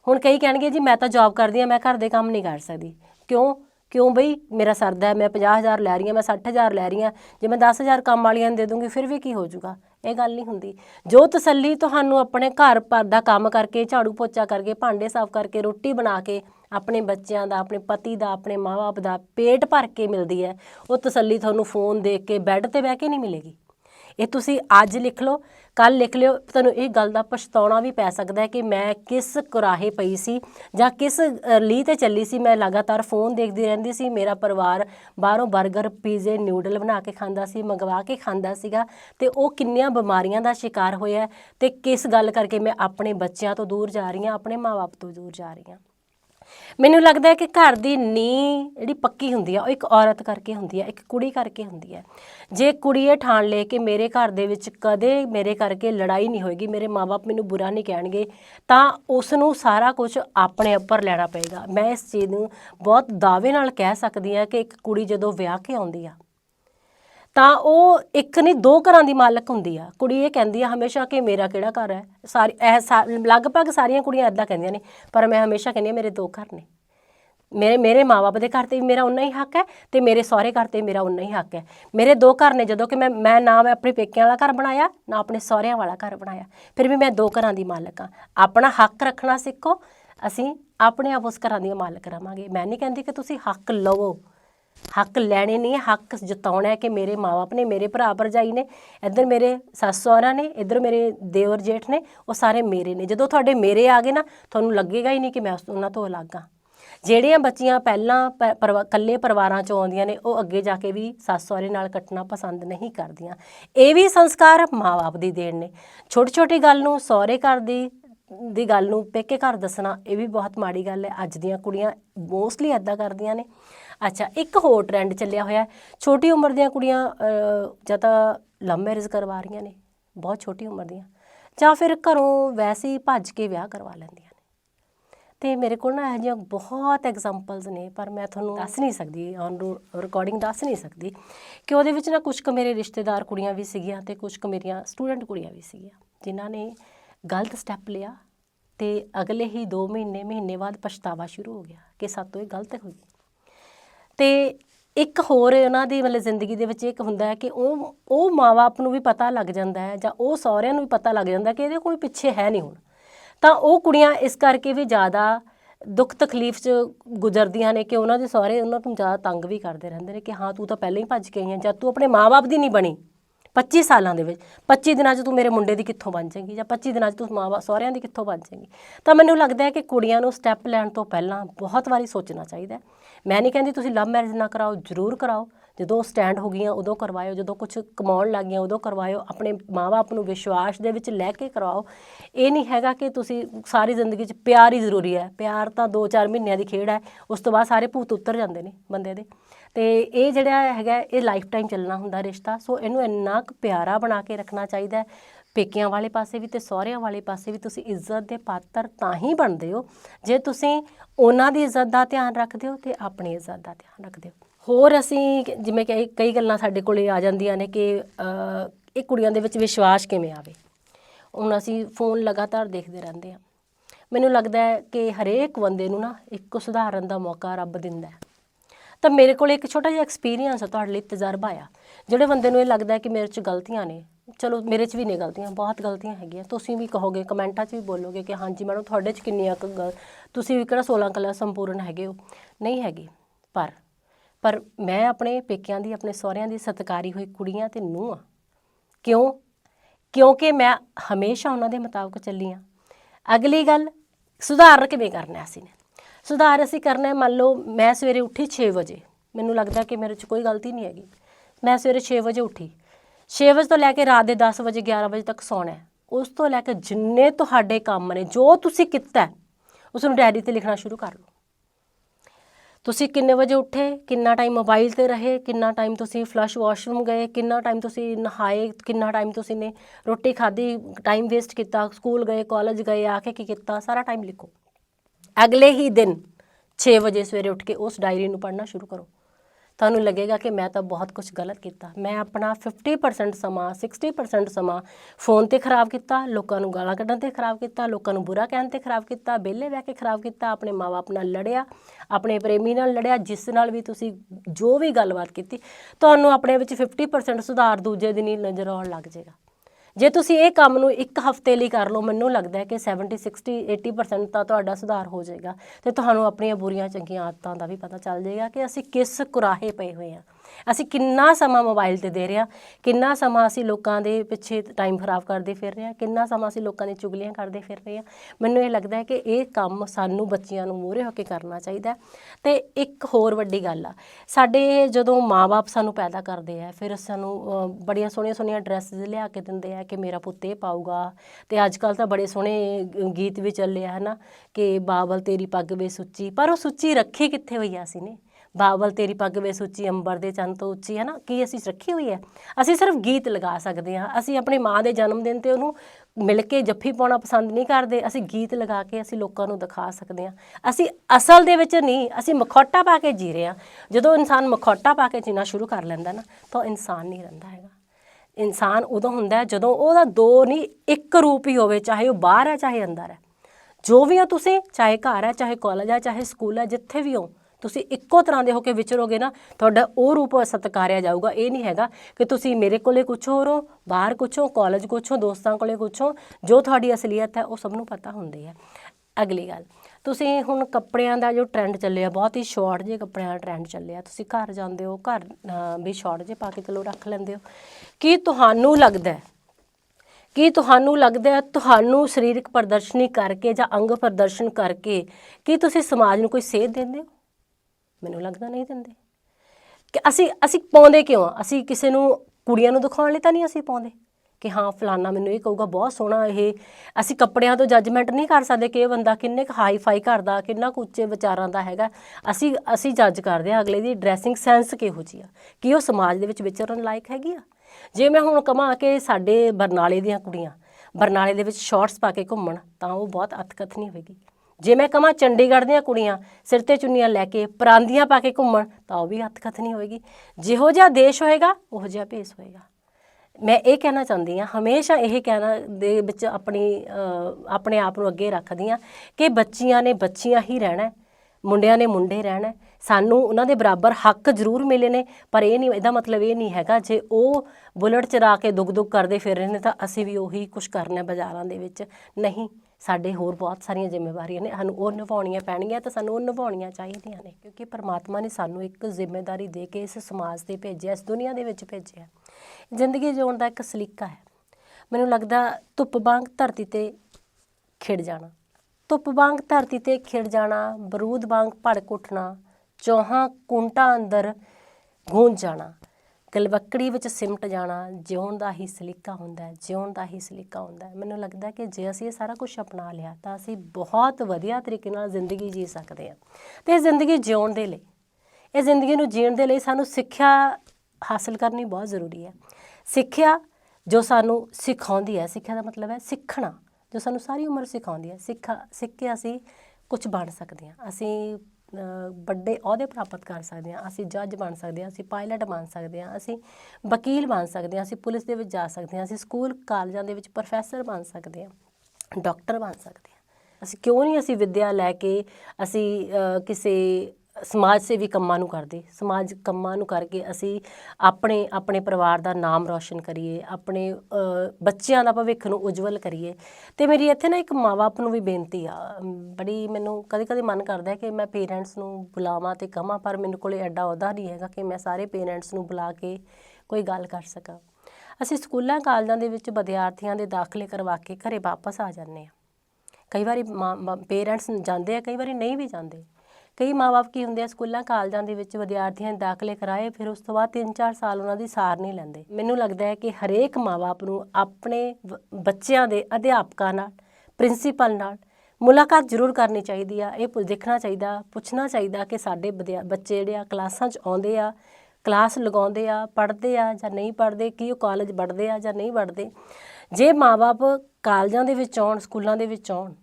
ਹੁਣ ਕਈ ਕਹਿਣਗੇ, ਜੀ ਮੈਂ ਤਾਂ ਜੌਬ ਕਰਦੀ ਆ ਮੈਂ ਘਰ ਦੇ ਕੰਮ ਨਹੀਂ ਕਰ ਸਕਦੀ। ਕਿਉਂ? ਕਿਉਂ ਬਈ? ਮੇਰਾ ਸਰਦਾ ਹੈ, ਮੈਂ 50000 ਲੈ ਰਹੀ ਹਾਂ, ਮੈਂ 60000 ਲੈ ਰਹੀ ਹਾਂ। ਜੇ ਮੈਂ 10000 ਕੰਮ ਵਾਲੀਆਂ ਨੂੰ ਦੇ ਦੂੰਗੀ, ਫਿਰ ਵੀ ਕੀ ਹੋ ਜਾਊਗਾ? ਇਹ ਗੱਲ ਨਹੀਂ ਹੁੰਦੀ। ਜੋ ਤਸੱਲੀ ਤੁਹਾਨੂੰ ਆਪਣੇ ਘਰ ਪਰ ਦਾ ਕੰਮ ਕਰਕੇ, ਝਾੜੂ ਪੋਚਾ ਕਰਕੇ, ਭਾਂਡੇ ਸਾਫ਼ ਕਰਕੇ, ਰੋਟੀ ਬਣਾ ਕੇ ਆਪਣੇ ਬੱਚਿਆਂ ਦਾ, ਆਪਣੇ ਪਤੀ ਦਾ, ਆਪਣੇ ਮਾਪੇ ਦਾ ਪੇਟ ਭਰ ਕੇ ਮਿਲਦੀ ਹੈ, ਉਹ ਤਸੱਲੀ ਤੁਹਾਨੂੰ ਫੋਨ ਦੇਖ ਕੇ ਬੈੱਡ ਤੇ ਬਹਿ ਕੇ ਨਹੀਂ ਮਿਲੇਗੀ। ਇਹ ਤੁਸੀਂ ਅੱਜ ਲਿਖ ਲਓ ਕੱਲ ਲਿਖ ਲਿਓ ਤੁਹਾਨੂੰ ਇਹ ਗੱਲ ਦਾ ਪਛਤਾਉਣਾ ਵੀ ਪੈ ਸਕਦਾ ਹੈ ਕਿ ਮੈਂ ਕਿਸ ਕੁਰਾਹੇ ਪਈ ਸੀ ਜਾਂ ਕਿਸ ਅ, ਲੀਹ ਤੇ ਚੱਲੀ ਸੀ। ਮੈਂ ਲਗਾਤਾਰ ਫੋਨ ਦੇਖਦੀ ਰਹਿੰਦੀ ਸੀ। ਮੇਰਾ ਪਰਿਵਾਰ ਬਾਹਰੋਂ 버ਗਰ ਪੀਜ਼ੇ ਨਿਊਡਲ ਬਣਾ ਕੇ ਖਾਂਦਾ ਸੀ ਮੰਗਵਾ ਕੇ ਖਾਂਦਾ ਸੀਗਾ ਤੇ ਉਹ ਕਿੰਨੀਆਂ ਬਿਮਾਰੀਆਂ ਦਾ ਸ਼ਿਕਾਰ ਹੋਇਆ ਤੇ ਕਿਸ ਗੱਲ ਕਰਕੇ ਮੈਂ ਆਪਣੇ ਬੱਚਿਆਂ ਤੋਂ ਦੂਰ ਜਾ ਰਹੀ ਹਾਂ ਆਪਣੇ ਮਾਪੇ ਤੋਂ ਦੂਰ ਜਾ ਰਹੀ ਹਾਂ? ਮੈਨੂੰ ਲੱਗਦਾ ਹੈ ਕਿ ਘਰ ਦੀ ਨੀਂਹ ਜਿਹੜੀ ਪੱਕੀ ਹੁੰਦੀ ਆ, ਉਹ ਇੱਕ ਔਰਤ ਕਰਕੇ ਹੁੰਦੀ ਆ, ਇੱਕ ਕੁੜੀ ਕਰਕੇ ਹੁੰਦੀ ਹੈ ਜੇ ਕੁੜੀ ਇਹ ਠਾਣ ਲੇ ਕਿ ਮੇਰੇ ਘਰ ਦੇ ਵਿੱਚ ਕਦੇ ਮੇਰੇ ਕਰਕੇ ਲੜਾਈ ਨਹੀਂ ਹੋਏਗੀ, ਮੇਰੇ ਮਾਪੇ ਮੈਨੂੰ ਬੁਰਾ ਨਹੀਂ ਕਹਿਣਗੇ, ਤਾਂ ਉਸ ਨੂੰ ਸਾਰਾ ਕੁਝ ਆਪਣੇ ਉੱਪਰ ਲੈਣਾ ਪਏਗਾ। ਮੈਂ ਇਸ ਚੀਜ਼ ਨੂੰ ਬਹੁਤ ਦਾਅਵੇ ਨਾਲ ਕਹਿ ਸਕਦੀ ਹਾਂ ਕਿ ਇੱਕ ਕੁੜੀ ਜਦੋਂ ਵਿਆਹ ਕੇ ਆਉਂਦੀ ਆ ਤਾਂ ਉਹ ਇੱਕ ਨਹੀਂ, ਦੋ ਘਰਾਂ ਦੀ ਮਾਲਕ ਹੁੰਦੀ ਆ। ਕੁੜੀ ਇਹ ਕਹਿੰਦੀ ਆ ਹਮੇਸ਼ਾ ਕਿ ਮੇਰਾ ਕਿਹੜਾ ਘਰ ਹੈ? ਸਾਰੀ, ਇਹ ਸਾ- ਲਗਭਗ ਸਾਰੀਆਂ ਕੁੜੀਆਂ ਇਦਾਂ ਕਹਿੰਦੀਆਂ ਨੇ, ਪਰ ਮੈਂ ਹਮੇਸ਼ਾ ਕਹਿੰਦੀ ਆ ਮੇਰੇ ਦੋ ਘਰ ਨੇ। ਮੇਰੇ ਮੇਰੇ ਮਾਪੇ ਦੇ ਘਰ ਤੇ ਵੀ ਮੇਰਾ ਉਨਾ ਹੀ ਹੱਕ ਹੈ ਤੇ ਮੇਰੇ ਸਹੁਰੇ ਘਰ ਤੇ ਮੇਰਾ ਉਨਾ ਹੀ ਹੱਕ ਹੈ। ਮੇਰੇ ਦੋ ਘਰ ਨੇ ਜਦੋਂ ਕਿ ਮੈਂ ਮੈਂ ਨਾ ਮੈਂ ਆਪਣੇ ਪੇਕਿਆਂ ਵਾਲਾ ਘਰ ਬਣਾਇਆ, ਨਾ ਆਪਣੇ ਸਹੁਰਿਆਂ ਵਾਲਾ ਘਰ ਬਣਾਇਆ। ਫਿਰ ਵੀ ਮੈਂ ਦੋ ਘਰਾਂ ਦੀ ਮਾਲਕ ਆ ਆਪਣਾ ਹੱਕ ਰੱਖਣਾ ਸਿੱਖੋ, ਅਸੀਂ ਆਪਣੇ ਆਪ ਉਸ ਘਰਾਂ ਦੀ ਮਾਲਕ ਰਵਾਂਗੇ। ਮੈਂ ਨਹੀਂ ਕਹਿੰਦੀ ਕਿ ਤੁਸੀਂ ਹੱਕ ਲਵੋ। ਹੱਕ ਲੈਣੇ ਨਹੀਂ ਹੱਕ ਜਤਾਉਣਾ ਹੈ ਕਿ ਮੇਰੇ ਮਾਪੇ ਨੇ, ਮੇਰੇ ਭਰਾ ਭਰਜਾਈ ਨੇ, ਇੱਧਰ ਮੇਰੇ ਸੱਸ ਸਹੁਰਾ ਨੇ, ਇੱਧਰ ਮੇਰੇ ਦੇਵਰ ਜੇਠ ਨੇ, ਉਹ ਸਾਰੇ ਮੇਰੇ ਨੇ। ਜਦੋਂ ਤੁਹਾਡੇ ਮੇਰੇ ਆ ਗਏ ਨਾ, ਤੁਹਾਨੂੰ ਲੱਗੇਗਾ ਹੀ ਨਹੀਂ ਕਿ ਮੈਂ ਉਸ- ਉਹਨਾਂ ਤੋਂ ਅਲੱਗ ਹਾਂ। ਜਿਹੜੀਆਂ ਬੱਚੀਆਂ ਪਹਿਲਾਂ ਪ- ਪਰਿਵਾ- ਇਕੱਲੇ ਪਰਿਵਾਰਾਂ ਚੋਂ ਆਉਂਦੀਆਂ ਨੇ, ਉਹ ਅੱਗੇ ਜਾ ਕੇ ਵੀ ਸੱਸ ਸਹੁਰੇ ਨਾਲ ਕੱਟਣਾ ਪਸੰਦ ਨਹੀਂ ਕਰਦੀਆਂ। ਇਹ ਵੀ ਸੰਸਕਾਰ ਮਾਪੇ ਦੀ ਦੇਣ ਨੇ। ਛੋਟੀ ਛੋਟੀ ਗੱਲ ਨੂੰ, ਸਹੁਰੇ ਘਰ ਦੀ ਦੀ ਗੱਲ ਨੂੰ ਪੇਕੇ ਘਰ ਦੱਸਣਾ, ਇਹ ਵੀ ਬਹੁਤ ਮਾੜੀ ਗੱਲ ਹੈ। ਅੱਜ ਦੀਆਂ ਕੁੜੀਆਂ ਮੋਸਟਲੀ ਐਦਾਂ ਕਰਦੀਆਂ ਨੇ। ਅੱਛਾ, ਇੱਕ ਹੋਰ ਟ੍ਰੈਂਡ ਚੱਲਿਆ ਹੋਇਆ ਛੋਟੀ ਉਮਰ ਦੀਆਂ ਕੁੜੀਆਂ ਜਾਂ ਤਾਂ ਲਵ ਮੈਰਿਜ ਕਰਵਾ ਰਹੀਆਂ ਨੇ, ਬਹੁਤ ਛੋਟੀ ਉਮਰ ਦੀਆਂ। ਜਾਂ ਫਿਰ ਘਰੋਂ ਵੈਸੇ ਹੀ ਭੱਜ ਕੇ ਵਿਆਹ ਕਰਵਾ ਲੈਂਦੀਆਂ ਨੇ। ਤੇ ਮੇਰੇ ਕੋਲ ਨਾ ਇਹੋ ਜਿਹੀਆਂ ਬਹੁਤ ਐਗਜ਼ਾਮਪਲਸ ਨੇ, ਪਰ ਮੈਂ ਤੁਹਾਨੂੰ ਦੱਸ ਨਹੀਂ ਸਕਦੀ ਔਨ ਰਿਕਾਰਡਿੰਗ ਦੱਸ ਨਹੀਂ ਸਕਦੀ ਕਿ ਉਹਦੇ ਵਿੱਚ ਨਾ ਕੁਝ ਕੁ ਮੇਰੇ ਰਿਸ਼ਤੇਦਾਰ ਕੁੜੀਆਂ ਵੀ ਸੀਗੀਆਂ ਤੇ ਕੁਝ ਕੁ ਮੇਰੀਆਂ ਸਟੂਡੈਂਟ ਕੁੜੀਆਂ ਵੀ ਸੀਗੀਆਂ, ਜਿਨ੍ਹਾਂ ਨੇ ਗਲਤ ਸਟੈਪ ਲਿਆ ਤੇ ਅਗਲੇ ਹੀ 2 ਮਹੀਨੇ ਮਹੀਨੇ ਬਾਅਦ ਪਛਤਾਵਾ ਸ਼ੁਰੂ ਹੋ ਗਿਆ ਕਿ ਸਾਤੋਂ ਇਹ ਗਲਤ ਹੋਈ। ਤੇ ਇੱਕ ਹੋਰ ਉਹਨਾਂ ਦੀ ਮਤਲਬ ਜ਼ਿੰਦਗੀ ਦੇ ਵਿੱਚ ਇੱਕ ਹੁੰਦਾ ਹੈ ਕਿ ਉਹ ਉਹ ਮਾਂ-ਬਾਪ ਨੂੰ ਵੀ ਪਤਾ ਲੱਗ ਜਾਂਦਾ ਹੈ ਜਾਂ ਉਹ ਸਹੁਰਿਆਂ ਨੂੰ ਵੀ ਪਤਾ ਲੱਗ ਜਾਂਦਾ ਕਿ ਇਹਦੇ ਕੋਈ ਪਿੱਛੇ ਹੈ ਨਹੀਂ ਹੁਣ। ਤਾਂ ਉਹ ਕੁੜੀਆਂ ਇਸ ਕਰਕੇ ਵੀ ਜ਼ਿਆਦਾ ਦੁੱਖ ਤਕਲੀਫ 'ਚ ਗੁਜ਼ਰਦੀਆਂ ਨੇ ਕਿ ਉਹਨਾਂ ਦੇ ਸਹੁਰੇ ਉਹਨਾਂ ਨੂੰ ਜ਼ਿਆਦਾ ਤੰਗ ਵੀ ਕਰਦੇ ਰਹਿੰਦੇ ਨੇ ਕਿ ਹਾਂ ਤੂੰ ਤਾਂ ਪਹਿਲਾਂ ਹੀ ਭੱਜ ਕੇ ਆਈ ਹੈ ਜਦ ਤੂੰ ਆਪਣੇ ਮਾਂ-ਬਾਪ ਦੀ ਨਹੀਂ ਬਣੀ। 25 ਸਾਲਾਂ ਦੇ ਵਿੱਚ 25 ਦਿਨਾਂ 'ਚ ਤੂੰ ਮੇਰੇ ਮੁੰਡੇ ਦੀ ਕਿੱਥੋਂ ਬਣ ਜਾਏਗੀ ਜਾਂ 25 ਦਿਨਾਂ 'ਚ ਤੂੰ ਮਾਂ ਸਹੁਰਿਆਂ ਦੀ ਕਿੱਥੋਂ ਬਣ ਜਾਏਗੀ। ਤਾਂ ਮੈਨੂੰ ਲੱਗਦਾ ਹੈ ਕਿ ਕੁੜੀਆਂ ਨੂੰ ਸਟੈਪ ਲੈਣ ਤੋਂ ਪਹਿਲਾਂ ਬਹੁਤ ਵਾਰੀ ਸੋਚਣਾ ਚਾਹੀਦਾ ਮੈਂ ਨਹੀਂ ਕਹਿੰਦੀ ਤੁਸੀਂ ਲਵ ਮੈਰਿਜ ਨਾ ਕਰਾਓ, ਜ਼ਰੂਰ ਕਰਾਓ। ਜਦੋਂ ਸਟੈਂਡ ਹੋ ਗਈਆਂ, ਉਦੋਂ ਕਰਵਾਇਓ। ਜਦੋਂ ਕੁਝ ਕਮਾਉਣ ਲੱਗ ਗਈਆਂ, ਉਦੋਂ ਕਰਵਾਇਓ। ਆਪਣੇ ਮਾਪੇ ਨੂੰ ਵਿਸ਼ਵਾਸ ਦੇ ਵਿੱਚ ਲੈ ਕੇ ਕਰਵਾਓ। ਇਹ ਨਹੀਂ ਹੈਗਾ ਕਿ ਤੁਸੀਂ ਸਾਰੀ ਜ਼ਿੰਦਗੀ 'ਚ ਪਿਆਰ ਹੀ ਜ਼ਰੂਰੀ ਹੈ। ਪਿਆਰ ਤਾਂ 2-4 ਮਹੀਨਿਆਂ ਦੀ ਖੇਡ ਹੈ। ਉਸ ਤੋਂ ਬਾਅਦ ਸਾਰੇ ਭੂਤ ਉਤਰ ਜਾਂਦੇ ਨੇ ਬੰਦੇ ਦੇ। ਤੇ ਇਹ ਜਿਹੜਾ ਹੈਗਾ, ਇਹ ਲਾਈਫ ਟਾਈਮ ਚੱਲਣਾ ਹੁੰਦਾ ਰਿਸ਼ਤਾ। ਸੋ ਇਹਨੂੰ ਇੰਨਾ ਕੁ ਪਿਆਰਾ ਬਣਾ ਕੇ ਰੱਖਣਾ ਚਾਹੀਦਾ ਪੇਕਿਆਂ ਵਾਲੇ ਪਾਸੇ ਵੀ ਤੇ ਸਹੁਰਿਆਂ ਵਾਲੇ ਪਾਸੇ ਵੀ ਤੁਸੀਂ ਇੱਜ਼ਤ ਦੇ ਪਾਤਰ ਤਾਂ ਹੀ ਬਣਦੇ ਹੋ, ਜੇ ਤੁਸੀਂ ਉਹਨਾਂ ਦੀ ਇੱਜ਼ਤ ਦਾ ਧਿਆਨ ਰੱਖਦੇ ਹੋ ਤੇ ਆਪਣੀ ਇੱਜ਼ਤ ਦਾ ਧਿਆਨ ਰੱਖਦੇ ਹੋ। ਹੋਰ ਅਸੀਂ ਜਿਵੇਂ ਕਿ ਕਈ ਗੱਲਾਂ ਸਾਡੇ ਕੋਲੇ ਆ ਜਾਂਦੀਆਂ ਨੇ ਕਿ ਇਹ ਕੁੜੀਆਂ ਦੇ ਵਿੱਚ ਵਿਸ਼ਵਾਸ ਕਿਵੇਂ ਆਵੇ? ਹੁਣ ਅਸੀਂ ਫੋਨ ਲਗਾਤਾਰ ਦੇਖਦੇ ਰਹਿੰਦੇ ਹਾਂ। ਮੈਨੂੰ ਲੱਗਦਾ ਹੈ ਕਿ ਹਰੇਕ ਬੰਦੇ ਨੂੰ ਨਾ ਇੱਕ ਸੁਧਾਰਨ ਦਾ ਮੌਕਾ ਰੱਬ ਦਿੰਦਾ ਹੈ। ਤਾਂ ਮੇਰੇ ਕੋਲ ਇੱਕ ਛੋਟਾ ਜਿਹਾ ਐਕਸਪੀਰੀਅੰਸ ਹੈ ਤੁਹਾਡੇ ਲਈ ਤਜਰਬਾ ਆ। ਜਿਹੜੇ ਬੰਦੇ ਨੂੰ ਇਹ ਲੱਗਦਾ ਹੈ ਕਿ ਮੇਰੇ 'ਚ ਗਲਤੀਆਂ ਨੇ ਚਲੋ ਮੇਰੇ 'ਚ ਵੀ ਨੇ ਗਲਤੀਆਂ ਬਹੁਤ ਗਲਤੀਆਂ ਹੈਗੀਆਂ। ਤੁਸੀਂ ਵੀ ਕਹੋਗੇ ਕਮੈਂਟਾਂ 'ਚ ਵੀ ਬੋਲੋਗੇ ਕਿ ਹਾਂਜੀ ਮੈਡਮ ਤੁਹਾਡੇ 'ਚ ਕਿੰਨੀਆਂ ਕੁ ਗਲ ਤੁਸੀਂ ਵੀ ਕਿਹੜਾ 16 ਕਲਾ ਸੰਪੂਰਨ ਹੈਗੇ ਹੋ? ਨਹੀਂ ਹੈਗੇ ਪਰ ਪਰ ਮੈਂ ਆਪਣੇ ਪੇਕਿਆਂ ਦੀ ਆਪਣੇ ਸਹੁਰਿਆਂ ਦੀ ਸਤਿਕਾਰੀ ਹੋਈ ਕੁੜੀਆਂ ਤੇ ਨੂੰਹ। ਆ ਕਿਉਂ? ਕਿਉਂਕਿ ਮੈਂ ਹਮੇਸ਼ਾ ਉਹਨਾਂ ਦੇ ਮੁਤਾਬਕ ਚੱਲੀ ਆ। ਅਗਲੀ ਗੱਲ ਸੁਧਾਰ ਕਿਵੇਂ ਕਰਨਾ ਅਸੀਂ ਨੇ? ਸੁਧਾਰ ਅਸੀਂ ਕਰਨਾ ਹੈ, ਮੰਨ ਲਓ ਮੈਂ ਸਵੇਰੇ ਉੱਠੀ 6 ਵਜੇ। ਮੈਨੂੰ ਲੱਗਦਾ ਕਿ ਮੇਰੇ 'ਚ ਕੋਈ ਗਲਤੀ ਨਹੀਂ ਹੈਗੀ। ਮੈਂ ਸਵੇਰੇ 6 ਵਜੇ ਉੱਠੀ। 6 ਵਜੇ ਤੋਂ ਲੈ ਕੇ ਰਾਤ ਦੇ 10 ਵਜੇ 11 ਵਜੇ ਤੱਕ ਸੌਣਾ ਹੈ। ਉਸ ਤੋਂ ਲੈ ਕੇ ਜਿੰਨੇ ਤੁਹਾਡੇ ਕੰਮ ਨੇ ਜੋ ਤੁਸੀਂ ਕੀਤਾ ਹੈ, ਉਸ ਨੂੰ ਡਾਇਰੀ ਤੇ ਲਿਖਣਾ ਸ਼ੁਰੂ ਕਰ ਲਓ। ਤੁਸੀਂ ਕਿੰਨੇ ਵਜੇ ਉੱਠੇ ਕਿੰਨਾ ਟਾਈਮ ਮੋਬਾਈਲ ਤੇ ਰਹੇ ਕਿੰਨਾ ਟਾਈਮ ਤੁਸੀਂ ਫਲਸ਼ ਵਾਸ਼ਰੂਮ ਗਏ ਕਿੰਨਾ ਟਾਈਮ ਤੁਸੀਂ ਨਹਾਏ ਕਿੰਨਾ ਟਾਈਮ ਤੁਸੀਂ ਨੇ ਰੋਟੀ ਖਾਧੀ ਟਾਈਮ ਵੇਸਟ ਕੀਤਾ ਸਕੂਲ ਗਏ ਕਾਲਜ ਗਏ ਆ ਕੇ ਕੀ ਕੀਤਾ ਸਾਰਾ ਟਾਈਮ ਲਿਖੋ। ਅਗਲੇ ਹੀ ਦਿਨ 6 ਵਜੇ ਸਵੇਰੇ ਉੱਠ ਕੇ ਉਸ ਡਾਇਰੀ ਨੂੰ ਪੜ੍ਹਨਾ ਸ਼ੁਰੂ ਕਰੋ। ਤੁਹਾਨੂੰ ਲੱਗੇਗਾ ਕਿ ਮੈਂ ਤਾਂ ਬਹੁਤ ਕੁਝ ਗਲਤ ਕੀਤਾ। ਮੈਂ ਆਪਣਾ 50% ਸਮਾਂ 60% ਸਮਾਂ ਫੋਨ ਤੇ ਖਰਾਬ ਕੀਤਾ, ਲੋਕਾਂ ਨੂੰ ਗਾਲਾਂ ਕੱਢਣ ਤੇ ਖਰਾਬ ਕੀਤਾ, ਲੋਕਾਂ ਨੂੰ ਬੁਰਾ ਕਹਿਣ ਤੇ ਖਰਾਬ ਕੀਤਾ, ਵਿਹਲੇ ਬਹਿ ਕੇ ਖਰਾਬ ਕੀਤਾ, ਆਪਣੇ ਮਾਪੇ ਨਾਲ ਲੜਿਆ, ਆਪਣੇ ਪ੍ਰੇਮੀ ਨਾਲ ਲੜਿਆ, ਜਿਸ ਨਾਲ ਵੀ ਤੁਸੀਂ ਜੋ ਵੀ ਗੱਲਬਾਤ ਕੀਤੀ, ਤੁਹਾਨੂੰ ਆਪਣੇ ਵਿੱਚ 50% ਸੁਧਾਰ ਦੂਜੇ ਦਿਨ ਹੀ ਨਜ਼ਰ ਆਉਣ ਲੱਗ ਜਾਏਗਾ। ਜੇ ਤੁਸੀਂ ਇਹ ਕੰਮ ਨੂੰ ਇੱਕ ਹਫ਼ਤੇ ਲਈ ਕਰ ਲਓ, ਮੈਨੂੰ ਲੱਗਦਾ ਹੈ ਕਿ 70 60 80% ਤਾਂ ਤੁਹਾਡਾ ਸੁਧਾਰ ਹੋ ਜਾਏਗਾ ਤੇ ਤੁਹਾਨੂੰ ਆਪਣੀਆਂ ਬੁਰੀਆਂ, ਚੰਗੀਆਂ ਆਦਤਾਂ ਦਾ ਵੀ ਪਤਾ ਚੱਲ ਜਾਏਗਾ ਕਿ ਅਸੀਂ ਕਿਸ ਕੁਰਾਹੇ ਪਏ ਹੋਏ ਹਾਂ। ਅਸੀਂ ਕਿੰਨਾ ਸਮਾਂ ਮੋਬਾਈਲ ਤੇ ਦੇ ਰਹੇ ਹਾਂ, ਕਿੰਨਾ ਸਮਾਂ ਅਸੀਂ ਲੋਕਾਂ ਦੇ ਪਿੱਛੇ ਟਾਈਮ ਖਰਾਬ ਕਰਦੇ ਫਿਰ ਰਹੇ ਹਾਂ, ਕਿੰਨਾ ਸਮਾਂ ਅਸੀਂ ਲੋਕਾਂ ਦੀ ਚੁਗਲੀਆਂ ਕਰਦੇ ਫਿਰ ਰਹੇ ਹਾਂ। ਮੈਨੂੰ ਇਹ ਲੱਗਦਾ ਹੈ ਕਿ ਇਹ ਕੰਮ ਸਾਨੂੰ ਬੱਚਿਆਂ ਨੂੰ ਮੂਹਰੇ ਹੋ ਕੇ ਕਰਨਾ ਚਾਹੀਦਾ ਹੈ। ਤੇ ਇੱਕ ਹੋਰ ਵੱਡੀ ਗੱਲ ਆ, ਸਾਡੇ ਜਦੋਂ ਮਾਪੇ ਸਾਨੂੰ ਪੈਦਾ ਕਰਦੇ ਆ, ਫਿਰ ਸਾਨੂੰ ਬੜੀਆਂ ਸੋਹਣੀਆਂ ਸੋਹਣੀਆਂ ਡਰੈਸਸ ਲਿਆ ਕੇ ਦਿੰਦੇ ਆ ਕਿ ਮੇਰਾ ਪੁੱਤ ਇਹ ਪਾਊਗਾ। ਤੇ ਅੱਜ ਕੱਲ ਤਾਂ ਬੜੇ ਸੋਹਣੇ ਗੀਤ ਵੀ ਚੱਲੇ ਆ, ਹਨਾ, ਕਿ ਬਾਬਲ ਤੇਰੀ ਪੱਗ ਵੇ ਸੁੱਚੀ, ਪਰ ਉਹ ਸੁੱਚੀ ਰੱਖੀ ਕਿੱਥੇ ਹੋਈ ਆ ਅਸੀਂ ਨੇ? ਬਾਬਲ, ਤੇਰੀ ਪੱਗ ਵੇ ਸੁੱਚੀ, ਅੰਬਰ ਦੇ ਚੰਨ ਤੋਂ ਉੱਚੀ ਹੈ ਨਾ ਕੀ ਅਸੀਂ ਰੱਖੀ ਹੋਈ ਹੈ ਅਸੀਂ ਸਿਰਫ ਗੀਤ ਲਗਾ ਸਕਦੇ ਹਾਂ। ਅਸੀਂ ਆਪਣੀ ਮਾਂ ਦੇ ਜਨਮ ਦਿਨ ਤੇ ਉਹਨੂੰ ਮਿਲ ਕੇ ਜੱਫੀ ਪਾਉਣਾ ਪਸੰਦ ਨਹੀਂ ਕਰਦੇ। ਅਸੀਂ ਗੀਤ ਲਗਾ ਕੇ ਅਸੀਂ ਲੋਕਾਂ ਨੂੰ ਦਿਖਾ ਸਕਦੇ ਹਾਂ। ਅਸੀਂ ਅਸਲ ਦੇ ਵਿੱਚ ਨਹੀਂ, ਅਸੀਂ ਮਖੌਟਾ ਪਾ ਕੇ ਜੀ ਰਹੇ ਹਾਂ। ਜਦੋਂ ਇਨਸਾਨ ਮਖੌਟਾ ਪਾ ਕੇ ਜੀਣਾ ਸ਼ੁਰੂ ਕਰ ਲੈਂਦਾ ਨਾ, ਤਾਂ ਉਹ ਇਨਸਾਨ ਨਹੀਂ ਰਹਿੰਦਾ ਹੈਗਾ। ਇਨਸਾਨ ਉਦੋਂ ਹੁੰਦਾ ਜਦੋਂ ਉਹਦਾ ਦੋ ਨਹੀਂ, ਇੱਕ ਰੂਪ ਹੀ ਹੋਵੇ, ਚਾਹੇ ਉਹ ਬਾਹਰ ਹੈ, ਚਾਹੇ ਅੰਦਰ ਹੈ। ਜੋ ਵੀ ਹੋ ਤੁਸੀਂ, ਚਾਹੇ ਘਰ ਹੈ, ਚਾਹੇ ਕਾਲਜ ਹੈ, ਚਾਹੇ ਸਕੂਲ ਹੈ, ਜਿੱਥੇ ਵੀ ਹੋ ਤੁਸੀਂ ਇੱਕੋ ਤਰ੍ਹਾਂ ਦੇ ਹੋ ਕੇ ਵਿਚਰੋਗੇ ਨਾ, ਤੁਹਾਡਾ ਉਹ ਰੂਪ ਸਤਿਕਾਰਿਆ ਜਾਊਗਾ। ਇਹ ਨਹੀਂ ਹੈਗਾ ਕਿ ਤੁਸੀਂ ਮੇਰੇ ਕੋਲੇ ਕੁਛ ਹੋਰ ਹੋ, ਬਾਹਰ ਕੁਝ ਹੋ ਕਾਲਜ ਕੁਝ ਹੋ, ਦੋਸਤਾਂ ਕੋਲੇ ਕੁਛ ਹੋ, ਜੋ ਤੁਹਾਡੀ ਅਸਲੀਅਤ ਹੈ, ਉਹ ਸਭ ਨੂੰ ਪਤਾ ਹੁੰਦੀ ਹੈ ਅਗਲੀ ਗੱਲ, ਤੁਸੀਂ ਹੁਣ ਕੱਪੜਿਆਂ ਦਾ ਜੋ ਟ੍ਰੈਂਡ ਚੱਲਿਆ, ਬਹੁਤ ਹੀ ਸ਼ਾਰਟ ਜਿਹੇ ਕੱਪੜਿਆਂ ਦਾ ਟ੍ਰੈਂਡ ਚੱਲਿਆ। ਤੁਸੀਂ ਘਰ ਜਾਂਦੇ ਹੋ, ਘਰ ਵੀ ਸ਼ਾਰਟ ਜਿਹੇ ਪਾ ਕੇ ਚਲੋ ਰੱਖ ਲੈਂਦੇ ਹੋ। ਕੀ ਤੁਹਾਨੂੰ ਲੱਗਦਾ ਕੀ ਤੁਹਾਨੂੰ ਲੱਗਦਾ ਤੁਹਾਨੂੰ ਸਰੀਰਕ ਪ੍ਰਦਰਸ਼ਨੀ ਕਰਕੇ ਜਾਂ ਅੰਗ ਪ੍ਰਦਰਸ਼ਨ ਕਰਕੇ, ਕੀ ਤੁਸੀਂ ਸਮਾਜ ਨੂੰ ਕੋਈ ਸੇਧ ਦਿੰਦੇ ਹੋ? ਮੈਨੂੰ ਲੱਗਦਾ ਨਹੀਂ ਦਿੰਦੇ। ਕਿ ਅਸੀਂ ਅਸੀਂ ਪਾਉਂਦੇ ਕਿਉਂ ਆ? ਅਸੀਂ ਕਿਸੇ ਨੂੰ, ਕੁੜੀਆਂ ਨੂੰ ਦਿਖਾਉਣ ਲਈ ਤਾਂ ਨਹੀਂ ਅਸੀਂ ਪਾਉਂਦੇ। ਕਿ ਹਾਂ, ਫਲਾਨਾ ਮੈਨੂੰ ਇਹ ਕਹੂਗਾ, ਬਹੁਤ ਸੋਹਣਾ ਇਹ। ਅਸੀਂ ਕੱਪੜਿਆਂ ਤੋਂ ਜੱਜਮੈਂਟ ਨਹੀਂ ਕਰ ਸਕਦੇ ਕਿ ਇਹ ਬੰਦਾ ਕਿੰਨੇ ਕੁ ਹਾਈ ਫਾਈ ਕਰਦਾ, ਕਿੰਨਾ ਕੁ ਉੱਚੇ ਵਿਚਾਰਾਂ ਦਾ ਹੈਗਾ। ਅਸੀਂ ਅਸੀਂ ਜੱਜ ਕਰਦੇ ਹਾਂ ਅਗਲੇ ਦੀ ਡਰੈਸਿੰਗ ਸੈਂਸ ਕਿਹੋ ਜਿਹੀ ਆ। ਕੀ ਉਹ ਸਮਾਜ ਦੇ ਵਿੱਚ ਵਿਚਰਨ ਲਾਇਕ ਹੈਗੀ ਆ। ਜੇ ਮੈਂ ਹੁਣ ਕਹਾਂ ਕਿ ਸਾਡੇ ਬਰਨਾਲੇ ਦੀਆਂ ਕੁੜੀਆਂ ਬਰਨਾਲੇ ਦੇ ਵਿੱਚ ਸ਼ਾਰਟਸ ਪਾ ਕੇ ਘੁੰਮਣ, ਤਾਂ ਉਹ ਬਹੁਤ ਅਤਕਥ ਨਹੀਂ ਹੋਵੇਗੀ ਜੇ ਮੈਂ ਕਹਾਂ ਚੰਡੀਗੜ੍ਹ ਦੀਆਂ ਕੁੜੀਆਂ ਸਿਰ ਤੇ ਚੁੰਨੀਆਂ ਲੈ ਕੇ ਪਰਾਂਦੀਆਂ ਪਾ ਕੇ ਘੁੰਮਣ, ਤਾਂ ਉਹ ਵੀ ਅਤਕਥ ਨਹੀਂ ਹੋਵੇਗੀ ਜਿਹੋ ਜਿਹਾ ਦੇਸ਼ ਹੋਏਗਾ, ਉਹੋ ਜਿਹਾ ਭੇਸ ਹੋਏਗਾ। ਮੈਂ ਇਹ ਕਹਿਣਾ ਚਾਹੁੰਦੀ ਹਾਂ, ਹਮੇਸ਼ਾ ਇਹ ਕਹਿਣਾ ਦੇ ਵਿੱਚ ਆਪਣੀ ਆਪਣੇ ਆਪ ਨੂੰ ਅੱਗੇ ਰੱਖਦੀ ਹਾਂ ਕਿ ਬੱਚੀਆਂ ਨੇ ਬੱਚੀਆਂ ਹੀ ਰਹਿਣਾ ਮੁੰਡਿਆਂ ਨੇ ਮੁੰਡੇ ਰਹਿਣਾ ਸਾਨੂੰ ਉਹਨਾਂ ਦੇ ਬਰਾਬਰ ਹੱਕ ਜ਼ਰੂਰ ਮਿਲੇ ਨੇ, ਪਰ ਇਹ ਨਹੀਂ, ਇਹਦਾ ਮਤਲਬ ਇਹ ਨਹੀਂ ਹੈਗਾ, ਜੇ ਉਹ ਬੁਲਟ ਚਰਾ ਕੇ ਦੁੱਗ ਦੁੱਗ ਕਰਦੇ ਫਿਰ ਰਹੇ ਨੇ, ਤਾਂ ਅਸੀਂ ਵੀ ਉਹੀ ਕੁਝ ਕਰਨਾ ਬਾਜ਼ਾਰਾਂ ਦੇ ਵਿੱਚ। ਨਹੀਂ ਸਾਡੇ ਹੋਰ ਬਹੁਤ ਸਾਰੀਆਂ ਜ਼ਿੰਮੇਵਾਰੀਆਂ ਨੇ, ਸਾਨੂੰ ਉਹ ਨਿਭਾਉਣੀਆਂ ਪੈਣਗੀਆਂ ਤਾਂ ਸਾਨੂੰ ਉਹ ਨਿਭਾਉਣੀਆਂ ਚਾਹੀਦੀਆਂ ਨੇ, ਕਿਉਂਕਿ ਪਰਮਾਤਮਾ ਨੇ ਸਾਨੂੰ ਇੱਕ ਜ਼ਿੰਮੇਵਾਰੀ ਦੇ ਕੇ ਇਸ ਸਮਾਜ ਤੇ ਭੇਜਿਆ, ਇਸ ਦੁਨੀਆ ਦੇ ਵਿੱਚ ਭੇਜਿਆ। ਜ਼ਿੰਦਗੀ ਜਿਉਣ ਦਾ ਇੱਕ ਸਲੀਕਾ ਹੈ। ਮੈਨੂੰ ਲੱਗਦਾ ਧੁੱਪ ਵਾਂਗ ਧਰਤੀ ਤੇ ਖਿੜ ਜਾਣਾ, ਧੁੱਪ ਵਾਂਗ ਧਰਤੀ ਤੇ ਖਿੜ ਜਾਣਾ, ਬਰੂਦ ਵਾਂਗ ਭੜਕ ਉੱਠਣਾ, ਚੌਹਾਂ ਕੁੰਟਾਂ ਅੰਦਰ ਗੂੰਜ ਜਾਣਾ ਗਲਵੱਕੜੀ ਵਿੱਚ ਸਿਮਟ ਜਾਣਾ ਜਿਉਣ ਦਾ ਹੀ ਸਲੀਕਾ ਹੁੰਦਾ ਹੈ, ਜਿਉਣ ਦਾ ਹੀ ਸਲੀਕਾ ਹੁੰਦਾ ਹੈ। ਮੈਨੂੰ ਲੱਗਦਾ ਕਿ ਜੇ ਅਸੀਂ ਇਹ ਸਾਰਾ ਕੁਝ ਅਪਣਾ ਲਿਆ ਤਾਂ ਅਸੀਂ ਬਹੁਤ ਵਧੀਆ ਤਰੀਕੇ ਨਾਲ ਜ਼ਿੰਦਗੀ ਜੀ ਸਕਦੇ ਹਾਂ। ਤੇ ਇਹ ਜ਼ਿੰਦਗੀ ਜਿਉਣ ਦੇ ਲਈ, ਇਹ ਜ਼ਿੰਦਗੀ ਨੂੰ ਜੀਣ ਦੇ ਲਈ ਸਾਨੂੰ ਸਿੱਖਿਆ ਹਾਸਲ ਕਰਨੀ ਬਹੁਤ ਜ਼ਰੂਰੀ ਹੈ। ਸਿੱਖਿਆ ਜੋ ਸਾਨੂੰ ਸਿਖਾਉਂਦੀ ਹੈ, ਸਿੱਖਿਆ ਦਾ ਮਤਲਬ ਹੈ ਸਿੱਖਣਾ, ਜੋ ਸਾਨੂੰ ਸਾਰੀ ਉਮਰ ਸਿਖਾਉਂਦੀ ਹੈ। ਸਿੱਖਾ ਸਿੱਖ ਕੇ ਅਸੀਂ ਕੁਝ ਬਣ ਸਕਦੇ ਹਾਂ। ਅਸੀਂ ਵੱਡੇ ਅਹੁਦੇ ਪ੍ਰਾਪਤ ਕਰ ਸਕਦੇ ਹਾਂ, ਅਸੀਂ ਜੱਜ ਬਣ ਸਕਦੇ ਹਾਂ, ਅਸੀਂ ਪਾਇਲਟ ਬਣ ਸਕਦੇ ਹਾਂ, ਅਸੀਂ ਵਕੀਲ ਬਣ ਸਕਦੇ ਹਾਂ, ਅਸੀਂ ਪੁਲਿਸ ਦੇ ਵਿੱਚ ਜਾ ਸਕਦੇ ਹਾਂ, ਅਸੀਂ ਸਕੂਲ ਕਾਲਜਾਂ ਦੇ ਵਿੱਚ ਪ੍ਰੋਫੈਸਰ ਬਣ ਸਕਦੇ ਹਾਂ ਡਾਕਟਰ ਬਣ ਸਕਦੇ ਹਾਂ। ਅਸੀਂ ਕਿਉਂ ਨਹੀਂ ਅਸੀਂ ਵਿੱਦਿਆ ਲੈ ਕੇ ਅਸੀਂ ਕਿਸੇ ਸਮਾਜ ਸੇਵੀ ਕੰਮਾਂ ਨੂੰ ਕਰਦੇ। ਸਮਾਜ ਕੰਮਾਂ ਨੂੰ ਕਰਕੇ ਅਸੀਂ ਆਪਣੇ ਆਪਣੇ ਪਰਿਵਾਰ ਦਾ ਨਾਮ ਰੌਸ਼ਨ ਕਰੀਏ, ਆਪਣੇ ਬੱਚਿਆਂ ਦਾ ਭਵਿੱਖ ਨੂੰ ਉਜਵਲ ਕਰੀਏ। ਤੇ ਮੇਰੀ ਇੱਥੇ ਨਾ ਇੱਕ ਮਾਂ-ਬਾਪ ਨੂੰ ਵੀ ਬੇਨਤੀ ਆ। ਬੜੀ ਮੈਨੂੰ ਕਦੇ-ਕਦੇ ਮਨ ਕਰਦਾ ਹੈ ਕਿ ਮੈਂ ਪੇਰੈਂਟਸ ਨੂੰ ਬੁਲਾਵਾਂ ਤੇ ਕਹਾਂ ਪਰ ਮੈਨੂੰ ਕੋਲੇ ਐਡਾ ਅਹੁਦਾ ਨਹੀਂ ਹੈਗਾ ਕਿ ਮੈਂ ਸਾਰੇ ਪੇਰੈਂਟਸ ਨੂੰ ਬੁਲਾ ਕੇ ਕੋਈ ਗੱਲ ਕਰ ਸਕਾਂ। ਅਸੀਂ ਸਕੂਲਾਂ ਕਾਲਜਾਂ ਦੇ ਵਿੱਚ ਵਿਦਿਆਰਥੀਆਂ ਦੇ ਦਾਖਲੇ ਕਰਵਾ ਕੇ ਘਰੇ ਵਾਪਸ ਆ ਜਾਂਦੇ ਆ ਕਈ ਵਾਰੀ ਪੇਰੈਂਟਸ ਜਾਂਦੇ ਆ, ਕਈ ਵਾਰੀ ਨਹੀਂ ਵੀ ਜਾਂਦੇ। ਕਈ ਮਾਪੇ ਕੀ ਹੁੰਦੇ ਆ, ਸਕੂਲਾਂ, ਕਾਲਜਾਂ ਦੇ ਵਿੱਚ ਵਿਦਿਆਰਥੀਆਂ ਦੇ ਦਾਖਲੇ ਕਰਾਏ, ਫਿਰ ਉਸ ਤੋਂ ਬਾਅਦ 3-4 ਸਾਲ ਉਹਨਾਂ ਦੀ ਸਾਰ ਨਹੀਂ ਲੈਂਦੇ। ਮੈਨੂੰ ਲੱਗਦਾ ਹੈ ਕਿ ਹਰੇਕ ਮਾਪੇ ਨੂੰ ਆਪਣੇ ਵ- ਬੱਚਿਆਂ ਦੇ ਅਧਿਆਪਕਾਂ ਨਾਲ, ਪ੍ਰਿੰਸੀਪਲ ਨਾਲ ਮੁਲਾਕਾਤ ਜ਼ਰੂਰ ਕਰਨੀ ਚਾਹੀਦੀ ਆ। ਇਹ ਪੁ- ਦੇਖਣਾ ਚਾਹੀਦਾ, ਪੁੱਛਣਾ ਚਾਹੀਦਾ ਕਿ ਸਾਡੇ ਵਿਦਿਆ- ਬੱਚੇ ਜਿਹੜੇ ਆ, ਕਲਾਸਾਂ 'ਚ ਆਉਂਦੇ ਆ, ਕਲਾਸ ਲਗਾਉਂਦੇ ਆ, ਪੜ੍ਹਦੇ ਆ ਜਾਂ ਨਹੀਂ ਪੜ੍ਹਦੇ, ਕੀ ਉਹ ਕਾਲਜ ਪੜ੍ਹਦੇ ਆ ਜਾਂ ਨਹੀਂ ਪੜ੍ਹਦੇ ਜੇ ਮਾਪੇ ਕਾਲਜਾਂ ਦੇ ਵਿੱਚ ਆਉਣ, ਸਕੂਲਾਂ ਦੇ ਵਿੱਚ ਆਉਣ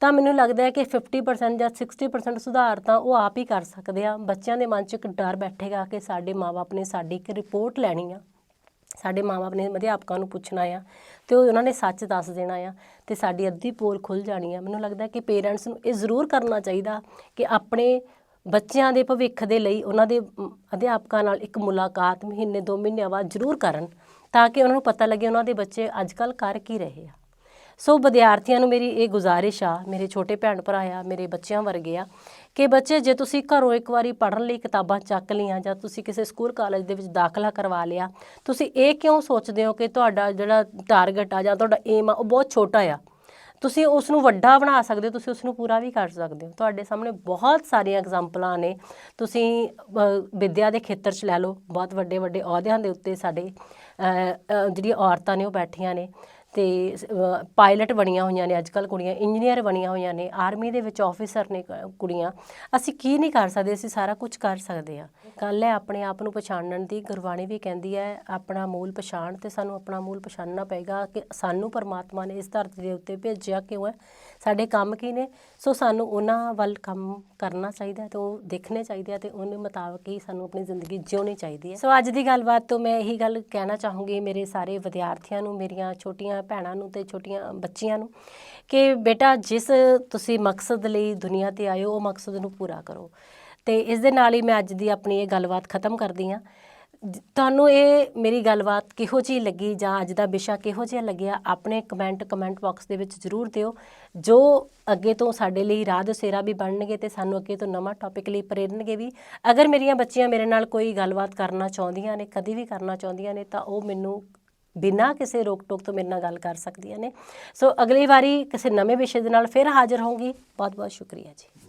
ਤਾਂ ਮੈਨੂੰ ਲੱਗਦਾ ਹੈ ਕਿ 50% ਜਾਂ 60% ਸੁਧਾਰ ਤਾਂ ਉਹ ਆਪ ਹੀ ਕਰ ਸਕਦੇ ਆ। ਬੱਚਿਆਂ ਦੇ ਮਨ 'ਚ ਇੱਕ ਡਰ ਬੈਠੇਗਾ ਕਿ ਸਾਡੇ ਮਾਪੇ ਨੇ ਸਾਡੀ ਇੱਕ ਰਿਪੋਰਟ ਲੈਣੀ ਆ। ਸਾਡੇ ਮਾਪੇ ਨੇ ਅਧਿਆਪਕਾਂ ਨੂੰ ਪੁੱਛਣਾ ਆ ਤੇ ਉਹ ਉਹਨਾਂ ਨੇ ਸੱਚ ਦੱਸ ਦੇਣਾ ਆ ਤੇ ਸਾਡੀ ਅੱਧੀ ਪੋਲ ਖੁੱਲ ਜਾਣੀ ਆ। ਮੈਨੂੰ ਲੱਗਦਾ ਕਿ ਪੇਰੈਂਟਸ ਨੂੰ ਇਹ ਜ਼ਰੂਰ ਕਰਨਾ ਚਾਹੀਦਾ ਕਿ ਆਪਣੇ ਬੱਚਿਆਂ ਦੇ ਭਵਿੱਖ ਦੇ ਲਈ ਉਹਨਾਂ ਦੇ ਅਧਿਆਪਕਾਂ ਨਾਲ ਇੱਕ ਮੁਲਾਕਾਤ ਮਹੀਨੇ, ਦੋ ਮਹੀਨਿਆਂ ਬਾਅਦ ਜ਼ਰੂਰ ਕਰਨ ਤਾਂ ਕਿ ਉਹਨਾਂ ਨੂੰ ਪਤਾ ਲੱਗੇ ਉਹਨਾਂ ਦੇ ਬੱਚੇ ਅੱਜ ਕੱਲ੍ਹ ਕਰ ਕੀ ਰਹੇ ਆ। ਸੋ ਵਿਦਿਆਰਥੀਆਂ ਨੂੰ ਮੇਰੀ ਇਹ ਗੁਜ਼ਾਰਿਸ਼ ਆ ਮੇਰੇ ਛੋਟੇ ਭੈਣ ਭਰਾ ਆ ਮੇਰੇ ਬੱਚਿਆਂ ਵਰਗੇ ਆ ਕਿ ਬੱਚੇ ਜੇ ਤੁਸੀਂ ਘਰੋਂ ਇੱਕ ਵਾਰੀ ਪੜ੍ਹਨ ਲਈ ਕਿਤਾਬਾਂ ਚੱਕ ਲਈਆਂ ਜਾਂ ਤੁਸੀਂ ਕਿਸੇ ਸਕੂਲ ਕਾਲਜ ਦੇ ਵਿੱਚ ਦਾਖਲਾ ਕਰਵਾ ਲਿਆ ਤੁਸੀਂ ਇਹ ਕਿਉਂ ਸੋਚਦੇ ਹੋ ਕਿ ਤੁਹਾਡਾ ਜਿਹੜਾ ਟਾਰਗੇਟ ਆ ਜਾਂ ਤੁਹਾਡਾ ਏਮ ਆ ਉਹ ਬਹੁਤ ਛੋਟਾ ਆ? ਤੁਸੀਂ ਉਸ ਨੂੰ ਵੱਡਾ ਬਣਾ ਸਕਦੇ ਹੋ ਤੁਸੀਂ ਉਸ ਨੂੰ ਪੂਰਾ ਵੀ ਕਰ ਸਕਦੇ ਹੋ। ਤੁਹਾਡੇ ਸਾਹਮਣੇ ਬਹੁਤ ਸਾਰੀਆਂ ਐਗਜ਼ਾਮਪਲਾਂ ਨੇ। ਤੁਸੀਂ ਅ, ਵਿੱਦਿਆ ਦੇ ਖੇਤਰ 'ਚ ਲੈ ਲਓ ਬਹੁਤ ਵੱਡੇ ਵੱਡੇ ਅਹੁਦਿਆਂ ਦੇ ਉੱਤੇ ਸਾਡੇ ਜਿਹੜੀਆਂ ਔਰਤਾਂ ਨੇ ਉਹ ਬੈਠੀਆਂ ਨੇ। ਤੇ ਪਾਇਲਟ ਬਣੀਆਂ ਹੋਈਆਂ ਨੇ ਅੱਜ ਕੱਲ ਕੁੜੀਆਂ ਇੰਜੀਨੀਅਰ ਬਣੀਆਂ ਹੋਈਆਂ ਨੇ ਆਰਮੀ ਦੇ ਵਿੱਚ ਆਫੀਸਰ ਨੇ ਕ- ਕੁੜੀਆਂ। ਅਸੀਂ ਕੀ ਨਹੀਂ ਕਰ ਸਕਦੇ, ਅਸੀਂ ਸਾਰਾ ਕੁਝ ਕਰ ਸਕਦੇ ਆ ਗੱਲ ਹੈ ਆਪਣੇ ਆਪ ਨੂੰ ਪਛਾਣਨ ਦੀ, ਗੁਰਬਾਣੀ ਵੀ ਕਹਿੰਦੀ ਹੈ, ਆਪਣਾ ਮੂਲ ਪਛਾਣ ਤੇ ਸਾਨੂੰ ਆਪਣਾ ਮੂਲ ਪਛਾਣਨਾ ਪਏਗਾ ਕਿ ਸਾਨੂੰ ਪਰਮਾਤਮਾ ਨੇ ਇਸ ਧਰਤੀ ਦੇ ਉੱਤੇ ਭੇਜਿਆ ਕਿਉਂ ਹੈ, ਸਾਡੇ ਕੰਮ ਕੀ ਨੇ? ਸੋ ਸਾਨੂੰ ਉਹਨਾਂ ਵੱਲ ਕੰਮ ਕਰਨਾ ਚਾਹੀਦਾ ਹੈ ਤੇ ਉਹ ਦੇਖਣੇ ਚਾਹੀਦੇ ਆ ਤੇ ਉਹਦੇ ਮੁਤਾਬਕ ਹੀ ਸਾਨੂੰ ਆਪਣੀ ਜ਼ਿੰਦਗੀ ਜਿਉਣੀ ਚਾਹੀਦੀ ਹੈ। ਸੋ ਅੱਜ ਦੀ ਗੱਲਬਾਤ ਤੋਂ ਮੈਂ ਇਹੀ ਗੱਲ ਕਹਿਣਾ ਚਾਹੂੰਗੀ, ਮੇਰੇ ਸਾਰੇ ਵਿਦਿਆਰਥੀਆਂ ਨੂੰ, ਮੇਰੀਆਂ ਛੋਟੀਆਂ ਭੈਣਾਂ ਨੂੰ ਤੇ ਛੋਟੀਆਂ ਬੱਚੀਆਂ ਨੂੰ ਕਿ ਬੇਟਾ ਜਿਸ ਤੁਸੀਂ ਮਕਸਦ ਲਈ ਦੁਨੀਆ ਤੇ ਆਏ ਹੋ, ਉਹ ਮਕਸਦ ਨੂੰ ਪੂਰਾ ਕਰੋ। ਤੇ ਇਸ ਦੇ ਨਾਲ ਹੀ ਮੈਂ ਅੱਜ ਦੀ ਆਪਣੀ ਇਹ ਗੱਲਬਾਤ ਖਤਮ ਕਰਦੀ ਹਾਂ। ਤੁਹਾਨੂੰ ਇਹ ਮੇਰੀ ਗੱਲਬਾਤ ਕਿਹੋ ਜਿਹੀ ਲੱਗੀ ਜਾਂ ਅੱਜ ਦਾ ਵਿਸ਼ਾ ਕਿਹੋ ਜਿਹਾ ਲੱਗਿਆ, ਆਪਣੇ ਕਮੈਂਟ ਕਮੈਂਟ ਬਾਕਸ ਦੇ ਵਿੱਚ ਜ਼ਰੂਰ ਦਿਓ। ਜੋ ਅੱਗੇ ਤੋਂ ਸਾਡੇ ਲਈ ਰਾਹ ਦਸੇਰਾ ਵੀ ਬਣਨਗੇ ਤੇ ਸਾਨੂੰ ਅੱਗੇ ਤੋਂ ਨਵਾਂ ਟੌਪਿਕ ਲਈ ਪ੍ਰੇਰਨਗੇ ਵੀ। ਅਗਰ ਮੇਰੀਆਂ ਬੱਚੀਆਂ ਮੇਰੇ ਨਾਲ ਕੋਈ ਗੱਲਬਾਤ ਕਰਨਾ ਚਾਹੁੰਦੀਆਂ ਨੇ, ਕਦੀ ਵੀ ਕਰਨਾ ਚਾਹੁੰਦੀਆਂ ਨੇ, ਤਾਂ ਉਹ ਮੈਨੂੰ ਬਿਨਾਂ ਕਿਸੇ ਰੋਕ ਟੋਕ ਤੋਂ ਮੇਰੇ ਨਾਲ ਗੱਲ ਕਰ ਸਕਦੀਆਂ ਨੇ। ਸੋ ਅਗਲੀ ਵਾਰੀ ਕਿਸੇ ਨਵੇਂ ਵਿਸ਼ੇ ਦੇ ਨਾਲ ਫਿਰ ਹਾਜ਼ਰ ਹੋਵਾਂਗੀ ਬਹੁਤ ਬਹੁਤ ਸ਼ੁਕਰੀਆ ਜੀ।